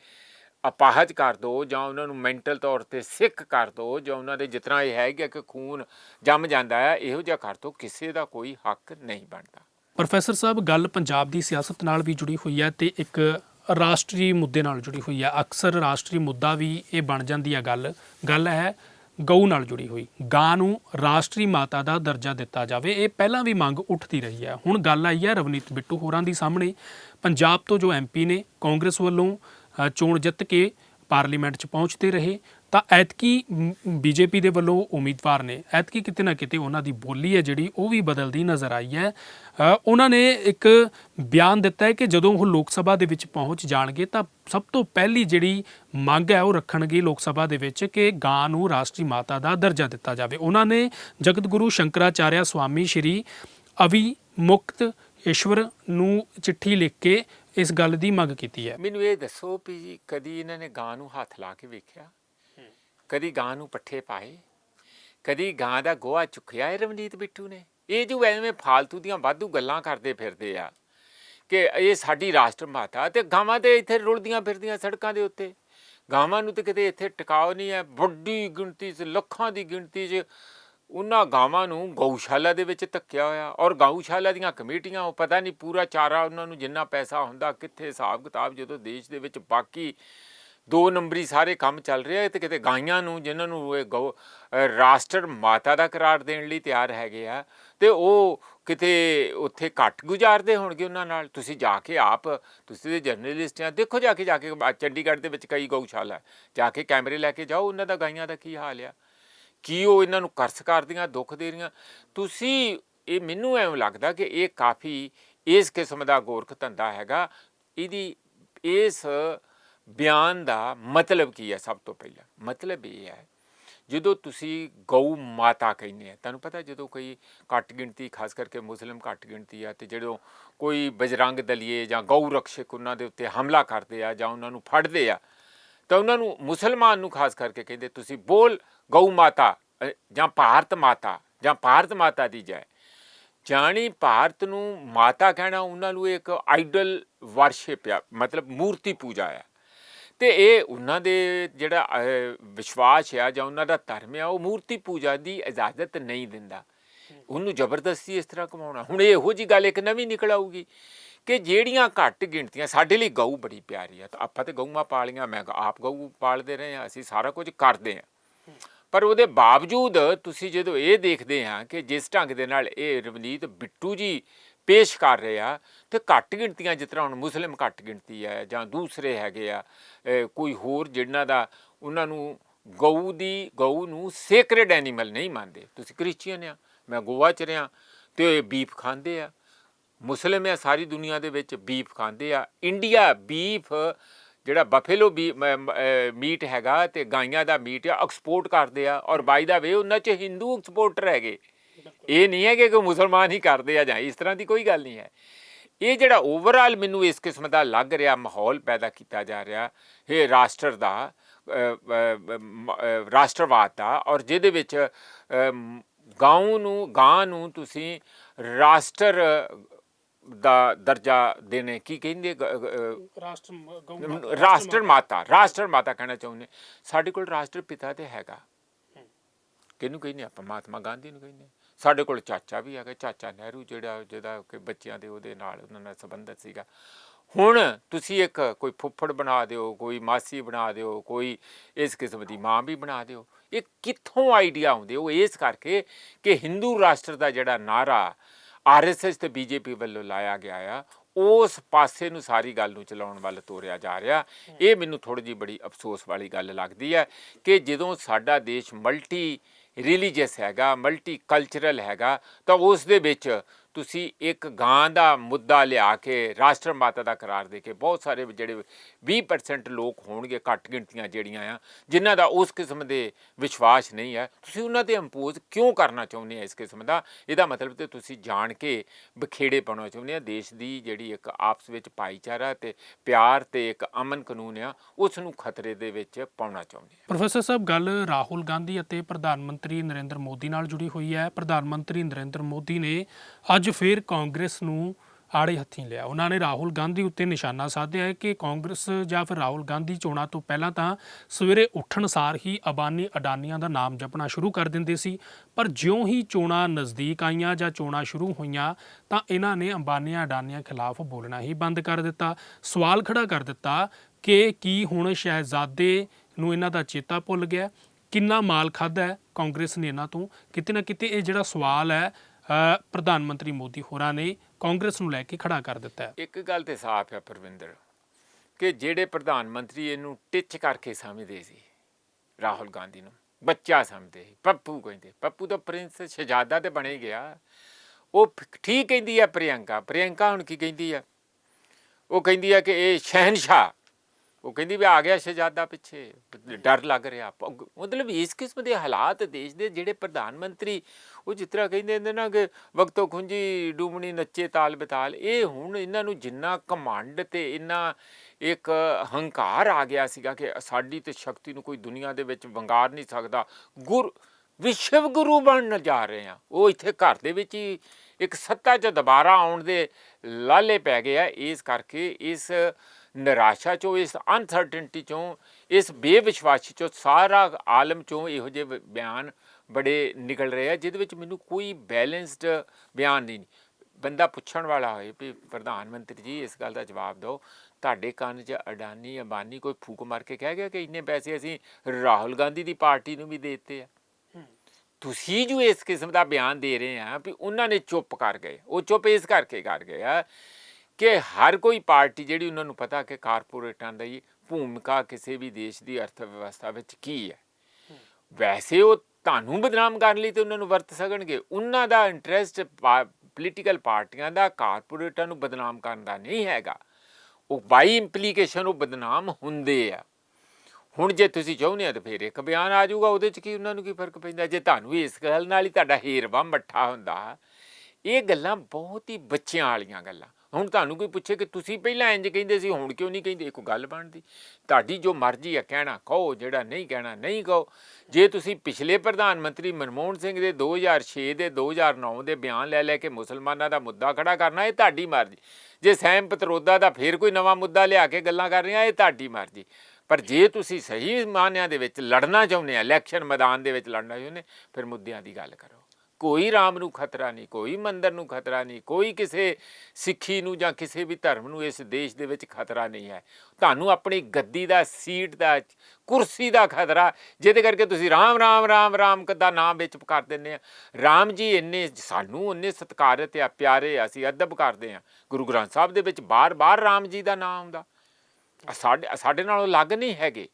ਅਪਾਹਜ ਕਰ ਦਿਓ ਜਾਂ ਉਹਨਾਂ ਨੂੰ ਮੈਂਟਲ ਤੌਰ ਤੇ ਸਿੱਖ ਕਰ ਦਿਓ ਜਾਂ ਉਹਨਾਂ ਦੇ ਜਿਤਨਾ ਇਹ ਹੈ ਕਿ ਖੂਨ ਜੰਮ ਜਾਂਦਾ ਹੈ ਇਹੋ ਜਿਹਾ ਕਰ ਦਿਓ ਕਿਸੇ ਦਾ ਕੋਈ ਹੱਕ ਨਹੀਂ ਬਣਦਾ। ਪ੍ਰੋਫੈਸਰ ਸਾਹਿਬ, ਗੱਲ ਪੰਜਾਬ ਦੀ ਸਿਆਸਤ ਨਾਲ ਵੀ ਜੁੜੀ ਹੋਈ ਹੈ ਤੇ ਇੱਕ ਰਾਸ਼ਟਰੀ ਮੁੱਦੇ ਨਾਲ ਜੁੜੀ ਹੋਈ ਹੈ। ਅਕਸਰ ਰਾਸ਼ਟਰੀ ਮੁੱਦਾ ਵੀ ਇਹ ਬਣ ਜਾਂਦੀ ਹੈ ਗੱਲ। ਗੱਲ ਹੈ, ਗਊ ਨਾਲ ਜੁੜੀ ਹੋਈ। ਗਾਂ ਨੂੰ ਰਾਸ਼ਟਰੀ ਮਾਤਾ ਦਾ ਦਰਜਾ ਦਿੱਤਾ ਜਾਵੇ, ਇਹ ਪਹਿਲਾਂ ਵੀ ਮੰਗ ਉੱਠਦੀ ਰਹੀ ਹੈ। ਹੁਣ ਗੱਲ ਆਈ ਹੈ ਰਵਨੀਤ ਬਿੱਟੂ ਹੋਰਾਂ ਦੀ ਸਾਹਮਣੇ। ਪੰਜਾਬ ਤੋਂ ਜੋ ਐਮਪੀ ਨੇ ਕਾਂਗਰਸ ਵੱਲੋਂ ਚੋਣ ਜਿੱਤ ਕੇ ਪਾਰਲੀਮੈਂਟ 'ਚ ਪਹੁੰਚਦੇ ਰਹੇ, ਤਾਂ ਐਤਕੀ ਬੀਜੇਪੀ ਦੇ ਵੱਲੋਂ ਉਮੀਦਵਾਰ ਨੇ, ਐਤਕੀ ਕਿਤੇ ਨਾ ਕਿਤੇ ਉਹਨਾਂ ਦੀ ਬੋਲੀ ਹੈ ਜਿਹੜੀ, ਉਹ ਵੀ ਬਦਲਦੀ ਨਜ਼ਰ ਆਈ ਹੈ। ਉਹਨਾਂ ਨੇ ਇੱਕ ਬਿਆਨ ਦਿੱਤਾ ਹੈ ਕਿ ਜਦੋਂ ਉਹ ਲੋਕ ਸਭਾ ਦੇ ਵਿੱਚ ਪਹੁੰਚ ਜਾਣਗੇ, ਤਾਂ ਸਭ ਤੋਂ ਪਹਿਲੀ ਜਿਹੜੀ ਮੰਗ ਹੈ ਉਹ ਰੱਖਣਗੇ ਲੋਕ ਸਭਾ ਦੇ ਵਿੱਚ ਕਿ ਗਾਂ ਨੂੰ ਰਾਸ਼ਟਰੀ ਮਾਤਾ ਦਾ ਦਰਜਾ ਦਿੱਤਾ ਜਾਵੇ। ਉਹਨਾਂ ਨੇ ਜਗਤ ਗੁਰੂ ਸ਼ੰਕਰਾਚਾਰਿਆ ਸਵਾਮੀ ਸ਼੍ਰੀ ਅਵੀ ਮੁਕਤ ਈਸ਼ਵਰ ਨੂੰ ਚਿੱਠੀ ਲਿਖ ਕੇ ਇਸ ਗੱਲ ਦੀ ਮੰਗ ਕੀਤੀ ਹੈ। ਮੈਨੂੰ ਇਹ ਦੱਸੋ ਵੀ ਕਦੀ ਇਹਨਾਂ ਨੇ ਗਾਂ ਨੂੰ ਹੱਥ ਲਾ ਕੇ ਵੇਖਿਆ? ਕਦੀ ਗਾਂ ਨੂੰ ਪੱਠੇ ਪਾਏ? ਕਦੀ ਗਾਂ ਦਾ ਗੋਹਾ ਚੁੱਕਿਆ ਹੈ ਰਵਨੀਤ ਬਿੱਟੂ ਨੇ? ਇਹ ਜੋ ਐਵੇਂ ਫਾਲਤੂ ਦੀਆਂ ਵਾਧੂ ਗੱਲਾਂ ਕਰਦੇ ਫਿਰਦੇ ਆ ਕਿ ਇਹ ਸਾਡੀ ਰਾਸ਼ਟਰ ਮਾਤਾ ਤੇ ਗਾਵਾਂ ਤੇ ਇੱਥੇ ਰੁਲਦੀਆਂ ਫਿਰਦੀਆਂ ਸੜਕਾਂ ਦੇ ਉੱਤੇ। ਗਾਵਾਂ ਨੂੰ ਤੇ ਕਿਤੇ ਇੱਥੇ ਟਿਕਾਓ ਨਹੀਂ ਹੈ। ਵੱਡੀ ਗਿਣਤੀ 'ਚ, ਲੱਖਾਂ ਦੀ ਗਿਣਤੀ 'ਚ ਉਹਨਾਂ ਗਾਵਾਂ ਨੂੰ ਗਊਸ਼ਾਲਾ ਦੇ ਵਿੱਚ ਧੱਕਿਆ ਹੋਇਆ ਔਰ ਗਊਸ਼ਾਲਾ ਦੀਆਂ ਕਮੇਟੀਆਂ, ਉਹ ਪਤਾ ਨਹੀਂ ਪੂਰਾ ਚਾਰਾ ਉਹਨਾਂ ਨੂੰ ਜਿੰਨਾ ਪੈਸਾ ਹੁੰਦਾ, ਕਿੱਥੇ ਹਿਸਾਬ ਕਿਤਾਬ ਜਦੋਂ ਦੇਸ਼ ਦੇ ਵਿੱਚ ਬਾਕੀ ਦੋ ਨੰਬਰੀ ਸਾਰੇ ਕੰਮ ਚੱਲ ਰਿਹਾ ਹੈ ਤੇ ਕਿਤੇ ਗਾਈਆਂ ਨੂੰ, ਜਿਨ੍ਹਾਂ ਨੂੰ ਇਹ ਗਊ ਰਾਸ਼ਟਰ ਮਾਤਾ ਦਾ ਕਰਾਰ ਦੇਣ ਲਈ ਤਿਆਰ ਹੈਗੇ ਆ, ਤੇ ਉਹ ਕਿਤੇ ਉੱਥੇ ਘੱਟ ਗੁਜ਼ਾਰਦੇ ਹੋਣਗੇ ਉਹਨਾਂ ਨਾਲ? ਤੁਸੀਂ ਜਾ ਕੇ ਆਪ, ਤੁਸੀਂ ਤੇ ਜਰਨਲਿਸਟ ਆ ਦੇਖੋ ਜਾ ਕੇ ਜਾ ਕੇ, ਚੰਡੀਗੜ੍ਹ ਦੇ ਵਿੱਚ ਕਈ ਗਊਸ਼ਾਲਾ, ਜਾ ਕੇ ਕੈਮਰੇ ਲੈ ਕੇ ਜਾਓ, ਉਹਨਾਂ ਦਾ ਗਾਈਆਂ ਦਾ ਕੀ ਹਾਲ ਆ? ਕੀ ਉਹ ਇਹਨਾਂ ਨੂੰ ਕਰਸ ਕਰਦੀਆਂ, ਦੁੱਖ ਦੇ ਰਹੀਆਂ? ਤੁਸੀਂ, ਇਹ ਮੈਨੂੰ ਐਵੇਂ ਲੱਗਦਾ ਕਿ ਇਹ ਕਾਫੀ ਇਸ ਕਿਸਮ ਦਾ ਗੋਰਖ ਧੰਦਾ ਹੈਗਾ। ਇਹਦੀ, ਇਸ ਬਿਆਨ ਦਾ ਮਤਲਬ ਕੀ ਹੈ ਸਭ ਤੋਂ ਪਹਿਲਾਂ? ਮਤਲਬ ਇਹ ਹੈ, ਜਦੋਂ ਤੁਸੀਂ ਗਊ ਮਾਤਾ ਕਹਿੰਦੇ ਆ, ਤੁਹਾਨੂੰ ਪਤਾ ਜਦੋਂ ਕੋਈ ਘੱਟ ਗਿਣਤੀ, ਖਾਸ ਕਰਕੇ ਮੁਸਲਿਮ ਘੱਟ ਗਿਣਤੀ ਆ, ਤੇ ਜਦੋਂ ਕੋਈ ਬਜਰੰਗ ਦਲੀਏ ਜਾਂ ਗਊ ਰਕਸ਼ਕ ਉਹਨਾਂ ਦੇ ਉੱਤੇ ਹਮਲਾ ਕਰਦੇ ਆ ਜਾਂ ਉਹਨਾਂ ਨੂੰ ਫੜਦੇ ਆ ਤਾਂ ਉਹਨਾਂ ਨੂੰ ਮੁਸਲਮਾਨ ਨੂੰ ਖਾਸ ਕਰਕੇ ਕਹਿੰਦੇ ਤੁਸੀਂ ਬੋਲ ਗਊ ਮਾਤਾ ਜਾਂ ਭਾਰਤ ਮਾਤਾ ਜਾਂ ਭਾਰਤ ਮਾਤਾ ਦੀ ਜੈ। ਜਾਣੀ ਭਾਰਤ ਨੂੰ ਮਾਤਾ ਕਹਿਣਾ ਉਹਨਾਂ ਨੂੰ ਇੱਕ ਆਈਡਲ ਵਰਸ਼ਿਪ ਆ ਮਤਲਬ ਮੂਰਤੀ ਪੂਜਾ ਆ। ਤੇ ਇਹ ਉਹਨਾਂ ਦੇ ਜਿਹੜਾ ਵਿਸ਼ਵਾਸ ਆ ਜਾਂ ਉਹਨਾਂ ਦਾ ਧਰਮ ਆ ਉਹ ਮੂਰਤੀ ਪੂਜਾ ਦੀ ਇਜਾਜ਼ਤ ਨਹੀਂ ਦਿੰਦਾ। ਉਹਨੂੰ ਜ਼ਬਰਦਸਤੀ ਇਸ ਤਰ੍ਹਾਂ ਕਮਾਉਣਾ। ਹੁਣ ਇਹੋ ਜੀ ਗੱਲ ਇੱਕ ਨਵੀਂ ਨਿਕਲ ਆਊਗੀ। ਕਿ ਜਿਹੜੀਆਂ ਘੱਟ ਗਿਣਤੀਆਂ ਸਾਡੇ ਲਈ ਗਊ ਬੜੀ ਪਿਆਰੀ ਆ, ਤਾਂ ਆਪਾਂ ਤੇ ਗਊਆਂ ਪਾਲੀਆਂ, ਮੈਂ ਆਪ ਗਊ ਪਾਲਦੇ ਰਹੇ ਆ, ਅਸੀਂ ਸਾਰਾ ਕੁਝ ਕਰਦੇ ਆ। ਪਰ ਉਹਦੇ ਬਾਵਜੂਦ ਤੁਸੀਂ ਜਦੋਂ ਇਹ ਦੇਖਦੇ ਆ ਕਿ ਜਿਸ ਢੰਗ ਦੇ ਨਾਲ ਇਹ ਰਵਨੀਤ ਬਿੱਟੂ ਜੀ ਪੇਸ਼ ਕਰ ਰਹੇ ਆ, ਤੇ ਘੱਟ ਗਿਣਤੀਆਂ, ਜਿਸ ਤਰ੍ਹਾਂ ਹੁਣ ਮੁਸਲਿਮ ਘੱਟ ਗਿਣਤੀ ਹੈ ਜਾਂ ਦੂਸਰੇ ਹੈਗੇ ਆ ਕੋਈ ਹੋਰ ਜਿਨ੍ਹਾਂ ਦਾ ਉਹਨਾਂ ਨੂੰ ਗਊ ਦੀ, ਗਊ ਨੂੰ ਸੇਕ੍ਰੇਡ ਐਨੀਮਲ ਨਹੀਂ ਮੰਨਦੇ। ਤੁਸੀਂ ਕ੍ਰਿਸਚੀਅਨ ਆ, ਮੈਂ ਗੋਆ ਚ ਰਿਹਾ, ਤੇ ਇਹ ਬੀਫ ਖਾਂਦੇ ਆ। ਮੁਸਲਿਮ ਆ, ਸਾਰੀ ਦੁਨੀਆ ਦੇ ਵਿੱਚ ਬੀਫ ਖਾਂਦੇ ਆ। ਇੰਡੀਆ ਬੀਫ, ਜਿਹੜਾ ਬਫੇਲੋ ਬੀ ਮੀਟ ਹੈਗਾ ਤੇ ਗਾਈਆਂ ਦਾ ਮੀਟ ਆ ਐਕਸਪੋਰਟ ਕਰਦੇ ਆ ਔਰ ਬਾਈ ਦਾ ਵੇ ਉਹਨਾਂ ਚ ਹਿੰਦੂ ਐਕਸਪੋਰਟਰ ਹੈਗੇ। ਇਹ ਨਹੀਂ ਹੈ ਕਿ ਕੋਈ ਮੁਸਲਮਾਨ ਹੀ ਕਰਦੇ ਆ ਜਾਂ ਇਸ ਤਰ੍ਹਾਂ ਦੀ ਕੋਈ ਗੱਲ ਨਹੀਂ ਹੈ। ਇਹ ਜਿਹੜਾ ਓਵਰਆਲ ਮੈਨੂੰ ਇਸ ਕਿਸਮ ਦਾ ਲੱਗ ਰਿਹਾ, ਮਾਹੌਲ ਪੈਦਾ ਕੀਤਾ ਜਾ ਰਿਹਾ, ਇਹ ਰਾਸ਼ਟਰ ਦਾ ਰਾਸ਼ਟਰਵਾਦ ਦਾ ਔਰ ਜਿਹਦੇ ਵਿੱਚ ਗਾਉਂ ਨੂੰ, ਗਾਂ ਨੂੰ ਤੁਸੀਂ ਰਾਸ਼ਟਰ ਦਾ ਦਰਜਾ ਦੇਣੇ ਕੀ ਕਹਿੰਦੇ ਰਾਸ਼ਟਰ ਰਾਸ਼ਟਰ ਮਾਤਾ। ਰਾਸ਼ਟਰ ਮਾਤਾ ਕਹਿਣਾ ਚਾਹੁੰਦੇ ਸਾਡੇ ਕੋਲ ਰਾਸ਼ਟਰ ਪਿਤਾ ਤੇ ਹੈਗਾ। ਕਿਹਨੂੰ ਕਹਿੰਦੇ ਆਪਾਂ? ਮਹਾਤਮਾ ਗਾਂਧੀ ਨੂੰ ਕਹਿੰਦੇ ਸਾਡੇ ਕੋਲ ਚਾਚਾ ਵੀ ਹੈਗਾ ਚਾਚਾ ਨਹਿਰੂ ਜਿਹੜਾ ਜਿਹਦਾ ਕਿ ਬੱਚਿਆਂ ਦੇ ਉਹਦੇ ਨਾਲ ਉਹਨਾਂ ਨਾਲ ਸੰਬੰਧਿਤ ਸੀਗਾ। ਹੁਣ ਤੁਸੀਂ ਇੱਕ ਕੋਈ ਫੁੱਫੜ ਬਣਾ ਦਿਓ ਕੋਈ ਮਾਸੀ ਬਣਾ ਦਿਓ ਕੋਈ ਇਸ ਕਿਸਮ ਦੀ ਮਾਂ ਵੀ ਬਣਾ ਦਿਓ। ਇਹ ਕਿੱਥੋਂ ਆਈਡੀਆ ਆਉਂਦੇ? ਉਹ ਇਸ ਕਰਕੇ ਕਿ ਹਿੰਦੂ ਰਾਸ਼ਟਰ ਦਾ ਜਿਹੜਾ ਨਾਰਾ ਆਰਐਸਐਸ ਤੇ ਬੀਜੇਪੀ ਵੱਲੋਂ ਲਾਇਆ ਗਿਆ ਆ ਉਸ ਪਾਸੇ ਨੂੰ ਸਾਰੀ ਗੱਲ ਨੂੰ ਚਲਾਉਣ ਵੱਲ ਤੋਰਿਆ ਜਾ ਰਿਹਾ। ਇਹ ਮੈਨੂੰ ਥੋੜੀ ਜੀ ਬੜੀ ਅਫਸੋਸ ਵਾਲੀ ਗੱਲ ਲੱਗਦੀ ਹੈ ਕਿ ਜਦੋਂ ਸਾਡਾ ਦੇਸ਼ ਮਲਟੀ ਰਿਲੀਜੀਅਸ ਹੈਗਾ ਮਲਟੀ ਕਲਚਰਲ ਹੈਗਾ ਤਾਂ ਉਸ ਦੇ ਵਿੱਚ ਤੁਸੀਂ ਇੱਕ ਗਾਂ ਦਾ ਮੁੱਦਾ ਲਿਆ ਕੇ ਰਾਸ਼ਟਰ ਮਾਤਾ ਦਾ ਕਰਾਰ ਦੇ ਕੇ ਬਹੁਤ ਸਾਰੇ ਜਿਹੜੇ 20% ਲੋਕ ਹੋਣਗੇ ਘੱਟ ਗਿਣਤੀਆਂ ਜਿਹੜੀਆਂ ਆ, ਜਿਨ੍ਹਾਂ ਦਾ ਉਸ ਕਿਸਮ ਦੇ ਵਿਸ਼ਵਾਸ ਨਹੀਂ ਹੈ। ਤੁਸੀਂ ਉਹਨਾਂ ਤੇ ਇੰਪੋਜ਼ ਕਿਉਂ ਕਰਨਾ ਚਾਹੁੰਦੇ ਆ ਇਸ ਕਿਸਮ ਦਾ? ਇਹਦਾ ਮਤਲਬ ਤੇ ਤੁਸੀਂ ਜਾਣ ਕੇ ਬਖੇੜੇ ਪਾਉਣਾ ਚਾਹੁੰਦੇ ਆ। ਦੇਸ਼ ਦੀ ਜਿਹੜੀ ਇੱਕ ਆਪਸ ਵਿੱਚ ਭਾਈਚਾਰਾ ਤੇ ਪਿਆਰ ਤੇ ਇੱਕ ਅਮਨ ਕਾਨੂੰਨ ਆ, ਉਸ ਨੂੰ ਖਤਰੇ ਦੇ ਵਿੱਚ ਪਾਉਣਾ ਚਾਹੁੰਦੇ ਆ। ਪ੍ਰੋਫੈਸਰ ਸਾਹਿਬ, ਗੱਲ ਰਾਹੁਲ ਗਾਂਧੀ ਅਤੇ ਪ੍ਰਧਾਨ ਮੰਤਰੀ ਨਰਿੰਦਰ ਮੋਦੀ ਨਾਲ ਜੁੜੀ ਹੋਈ ਹੈ। ਪ੍ਰਧਾਨ ਮੰਤਰੀ ਨਰਿੰਦਰ ਮੋਦੀ ਨੇ ਅੱਜ ਫੇਰ ਕਾਂਗਰਸ ਨੂੰ ਆੜੇ ਹੱਥੀਂ ਲਿਆ। ਉਹਨਾਂ ਨੇ ਰਾਹੁਲ ਗਾਂਧੀ ਉੱਤੇ ਨਿਸ਼ਾਨਾ ਸਾਧਿਆ ਹੈ ਕਿ ਕਾਂਗਰਸ ਜਾਂ ਫਿਰ ਰਾਹੁਲ ਗਾਂਧੀ ਚੋਣਾਂ ਤੋਂ ਪਹਿਲਾਂ ਤਾਂ ਸਵੇਰੇ ਉੱਠਣ ਸਾਰ ਹੀ ਅਬਾਨੀ ਅਡਾਨੀਆਂ ਦਾ ਨਾਮ ਜਪਣਾ ਸ਼ੁਰੂ ਕਰ ਦਿੰਦੇ ਸੀ। ਪਰ ਜਿਉਂ ਹੀ ਚੋਣਾਂ ਨਜ਼ਦੀਕ ਆਈਆਂ ਜਾਂ ਚੋਣਾਂ ਸ਼ੁਰੂ ਹੋਈਆਂ, ਤਾਂ ਇਹਨਾਂ ਨੇ ਅੰਬਾਨੀਆਂ ਅਡਾਨੀਆਂ ਖਿਲਾਫ ਬੋਲਣਾ ਹੀ ਬੰਦ ਕਰ ਦਿੱਤਾ। ਸਵਾਲ ਖੜਾ ਕਰ ਦਿੱਤਾ ਕਿ ਕੀ ਹੁਣ ਸ਼ਹਿਜ਼ਾਦੇ ਨੂੰ ਇਹਨਾਂ ਦਾ ਚੇਤਾ ਭੁੱਲ ਗਿਆ? ਕਿੰਨਾ ਮਾਲ ਖਾਦਾ ਹੈ ਕਾਂਗਰਸ ਨੇ ਇਹਨਾਂ ਤੋਂ? ਕਿਤੇ ਨਾ ਕਿਤੇ ਇਹ ਜਿਹੜਾ ਸਵਾਲ ਹੈ ਪ੍ਰਧਾਨ ਮੰਤਰੀ ਮੋਦੀ ਹੋਰਾਂ ਨੇ ਕਾਂਗਰਸ ਨੂੰ ਲੈ ਕੇ ਖੜਾ ਕਰ ਦਿੱਤਾ ਹੈ। ਇੱਕ ਗੱਲ ਤੇ ਸਾਫ਼ ਹੈ ਪਰਵਿੰਦਰ, ਕਿ ਜਿਹੜੇ ਪ੍ਰਧਾਨ ਮੰਤਰੀ ਇਹਨੂੰ ਟਿੱਚ ਕਰਕੇ ਸਮਝਦੇ ਸੀ, ਰਾਹੁਲ ਗਾਂਧੀ ਨੂੰ, ਬੱਚਾ ਸਮਝਦੇ ਸੀ, ਪੱਪੂ ਕਹਿੰਦੇ, ਪੱਪੂ ਤਾਂ ਪ੍ਰਿੰਸ ਸ਼ਹਿਜਾਦਾ ਤੇ ਬਣੇ ਗਿਆ। ਉਹ ਠੀਕ ਕਹਿੰਦੀ ਆ ਪ੍ਰਿਯੰਕਾ ਪ੍ਰਿਯੰਕਾ ਹੁਣ ਕੀ ਕਹਿੰਦੀ ਆ? ਉਹ ਕਹਿੰਦੀ ਆ ਕਿ ਇਹ ਸ਼ਹਿਨशाह ਉਹ ਕਹਿੰਦੀ ਵੀ ਆ ਗਿਆ ਸ਼ਹਿਜਾਦਾ ਪਿੱਛੇ। ਡਰ ਲੱਗ ਰਿਹਾ। ਮਤਲਬ ਇਸ ਕਿਸਮ ਦੇ ਹਾਲਾਤ ਦੇਸ਼ ਦੇ ਜਿਹੜੇ ਪ੍ਰਧਾਨ ਮੰਤਰੀ, ਉਹ ਜਿਸ ਤਰ੍ਹਾਂ ਕਹਿੰਦੇ ਹੁੰਦੇ ਨਾ ਕਿ ਵਕਤੋਂ ਖੁੰਜੀ ਡੂਮਣੀ, ਨੱਚੇ, ਤਾਲ ਬਤਾਲ, ਇਹ ਹੁਣ ਇਹਨਾਂ ਨੂੰ ਜਿੰਨਾ ਕਮਾਂਡ ਤੇ ਇੰਨਾ ਇੱਕ ਹੰਕਾਰ ਆ ਗਿਆ ਸੀਗਾ ਕਿ ਸਾਡੀ ਤੇ ਸ਼ਕਤੀ ਨੂੰ ਕੋਈ ਦੁਨੀਆ ਦੇ ਵਿੱਚ ਵੰਗਾਰ ਨਹੀਂ ਸਕਦਾ। ਗੁਰ, ਵਿਸ਼ਵ ਗੁਰੂ ਬਣਨ ਜਾ ਰਹੇ ਆ ਉਹ ਇੱਥੇ ਘਰ ਦੇ ਵਿੱਚ ਹੀ ਇੱਕ ਸੱਤਾ 'ਚ ਦੁਬਾਰਾ ਆਉਣ ਦੇ ਲਾਲੇ ਪੈ ਗਏ ਆ। ਇਸ ਕਰਕੇ ਇਸ ਨਿਰਾਸ਼ਾ ਚੋਂ ਇਸ ਅਨਸਰਟਨਟੀ ਚੋਂ ਇਸ ਬੇਵਿਸ਼ਵਾਸੀ ਚੋਂ ਸਾਰਾ ਆਲਮ ਚੋਂ ਇਹੋ ਜਿਹੇ ਬਿਆਨ ਬੜੇ ਨਿਕਲ ਰਹੇ ਆ ਜਿਹਦੇ ਵਿੱਚ ਮੈਨੂੰ ਕੋਈ ਬੈਲੈਂਸਡ ਬਿਆਨ ਨਹੀਂ। ਬੰਦਾ ਪੁੱਛਣ ਵਾਲਾ ਹੋਏ ਵੀ ਪ੍ਰਧਾਨ ਮੰਤਰੀ ਜੀ ਇਸ ਗੱਲ ਦਾ ਜਵਾਬ ਦਿਓ। ਤੁਹਾਡੇ ਕੰਨ 'ਚ ਅਡਾਨੀ ਅੰਬਾਨੀ ਕੋਈ ਫੂਕ ਮਾਰ ਕੇ ਕਹਿ ਗਿਆ ਕਿ ਇੰਨੇ ਪੈਸੇ ਅਸੀਂ ਰਾਹੁਲ ਗਾਂਧੀ ਦੀ ਪਾਰਟੀ ਨੂੰ ਵੀ ਦੇ ਦਿੱਤੇ ਆ? ਤੁਸੀਂ ਜੋ ਇਸ ਕਿਸਮ ਦਾ ਬਿਆਨ ਦੇ ਰਹੇ ਆ ਵੀ ਉਹਨਾਂ ਨੇ ਚੁੱਪ ਕਰ ਗਏ ਉਹ ਚੁੱਪ ਇਸ ਕਰਕੇ ਕਰ ਗਏ ਆ ਕਿ ਹਰ ਕੋਈ ਪਾਰਟੀ ਜਿਹੜੀ ਉਹਨਾਂ ਨੂੰ ਪਤਾ ਕਿ ਕਾਰਪੋਰੇਟਾਂ ਦੀ ਭੂਮਿਕਾ ਕਿਸੇ ਵੀ ਦੇਸ਼ ਦੀ ਅਰਥ ਵਿਵਸਥਾ ਵਿੱਚ ਕੀ ਹੈ। ਵੈਸੇ ਉਹ ਤੁਹਾਨੂੰ ਬਦਨਾਮ ਕਰਨ ਲਈ ਤੇ ਉਹਨਾਂ ਨੂੰ ਵਰਤ ਸਕਣਗੇ। ਉਹਨਾਂ ਦਾ ਇੰਟਰਸਟ ਪੋਲੀਟੀਕਲ ਪਾਰਟੀਆਂ ਦਾ, ਕਾਰਪੋਰੇਟਾਂ ਨੂੰ ਬਦਨਾਮ ਕਰਨ ਦਾ ਨਹੀਂ ਹੈਗਾ। ਉਹ ਬਾਈ ਇੰਪਲੀਕੇਸ਼ਨ ਉਹ ਬਦਨਾਮ ਹੁੰਦੇ ਆ। ਹੁਣ ਜੇ ਤੁਸੀਂ ਚਾਹੁੰਦੇ ਆ ਤਾਂ ਫਿਰ ਇੱਕ ਬਿਆਨ ਆ ਜਾਊਗਾ, ਉਹਦੇ ਚ ਕੀ ਉਹਨਾਂ ਨੂੰ ਕੀ ਫ਼ਰਕ ਪੈਂਦਾ? ਜੇ ਤੁਹਾਨੂੰ ਇਸ ਗੱਲ ਨਾਲ ਹੀ ਤੁਹਾਡਾ ਹੀਰਵਾ ਮੱਠਾ ਹੁੰਦਾ, ਇਹ ਗੱਲਾਂ ਬਹੁਤ ਹੀ ਬੱਚਿਆਂ ਵਾਲੀਆਂ ਗੱਲਾਂ। ਹੁਣ ਤੁਹਾਨੂੰ ਕੋਈ ਪੁੱਛੇ ਕਿ ਤੁਸੀਂ ਪਹਿਲਾਂ ਇੰਜ ਕਹਿੰਦੇ ਸੀ, ਹੁਣ ਕਿਉਂ ਨਹੀਂ ਕਹਿੰਦੇ? ਇਹ ਕੋਈ ਗੱਲ ਬਣਦੀ, ਤੁਹਾਡੀ ਜੋ ਮਰਜ਼ੀ ਹੈ ਕਹਿਣਾ ਕਹੋ, ਜਿਹੜਾ ਨਹੀਂ ਕਹਿਣਾ ਨਹੀਂ ਕਹੋ। ਜੇ ਤੁਸੀਂ ਪਿਛਲੇ ਪ੍ਰਧਾਨ ਮੰਤਰੀ ਮਨਮੋਹਨ ਸਿੰਘ ਦੇ 2006 ਦੇ 2009 ਦੇ ਬਿਆਨ ਲੈ ਲੈ ਕੇ ਮੁਸਲਮਾਨਾਂ ਦਾ ਮੁੱਦਾ ਖੜਾ ਕਰਨਾ, ਇਹ ਤੁਹਾਡੀ ਮਰਜ਼ੀ। ਜੇ ਸੈਮ ਪਤਰੋਦਾ ਦਾ ਫੇਰ ਕੋਈ ਨਵਾਂ ਮੁੱਦਾ ਲਿਆ ਕੇ ਗੱਲਾਂ ਕਰ ਰਹੀਆਂ ਇਹ ਤੁਹਾਡੀ ਮਰਜ਼ੀ। ਪਰ ਜੇ ਤੁਸੀਂ ਸਹੀ ਮਾਨਿਆਂ ਦੇ ਵਿੱਚ ਲੜਨਾ ਚਾਹੁੰਦੇ ਆ, ਇਲੈਕਸ਼ਨ ਮੈਦਾਨ ਦੇ ਵਿੱਚ ਲੜਨਾ ਚਾਹੁੰਦੇ, ਫਿਰ ਮੁੱਦਿਆਂ ਦੀ ਗੱਲ ਕਰੋ। ਕੋਈ ਰਾਮ ਨੂੰ ਖਤਰਾ ਨਹੀਂ, ਕੋਈ ਮੰਦਰ ਨੂੰ ਖਤਰਾ ਨਹੀਂ, ਕੋਈ ਕਿਸੇ ਸਿੱਖੀ ਨੂੰ ਜਾਂ ਕਿਸੇ ਵੀ ਧਰਮ ਨੂੰ ਇਸ ਦੇਸ਼ ਦੇ ਵਿੱਚ ਖਤਰਾ ਨਹੀਂ ਹੈ। ਤੁਹਾਨੂੰ ਆਪਣੀ ਗੱਦੀ ਦਾ, ਸੀਟ ਦਾ, ਕੁਰਸੀ ਦਾ ਖਤਰਾ, ਜਿਹਦੇ ਕਰਕੇ ਤੁਸੀਂ ਰਾਮ ਰਾਮ ਰਾਮ ਰਾਮ ਦਾ ਨਾਮ ਵਿੱਚ ਕਰ ਦਿੰਦੇ ਆ। ਰਾਮ ਜੀ ਇੰਨੇ, ਸਾਨੂੰ ਉਹਨੇ ਸਤਿਕਾਰਤ ਆ, ਪਿਆਰੇ ਅਸੀਂ ਅਦਬ ਕਰਦੇ ਆ। ਗੁਰੂ ਗ੍ਰੰਥ ਸਾਹਿਬ ਦੇ ਵਿੱਚ ਬਾਰ-ਬਾਰ ਰਾਮ ਜੀ ਦਾ ਨਾਮ ਆਉਂਦਾ। ਆ ਸਾਡੇ ਸਾਡੇ ਨਾਲੋਂ ਅਲੱਗ ਨਹੀਂ ਹੈਗੇ।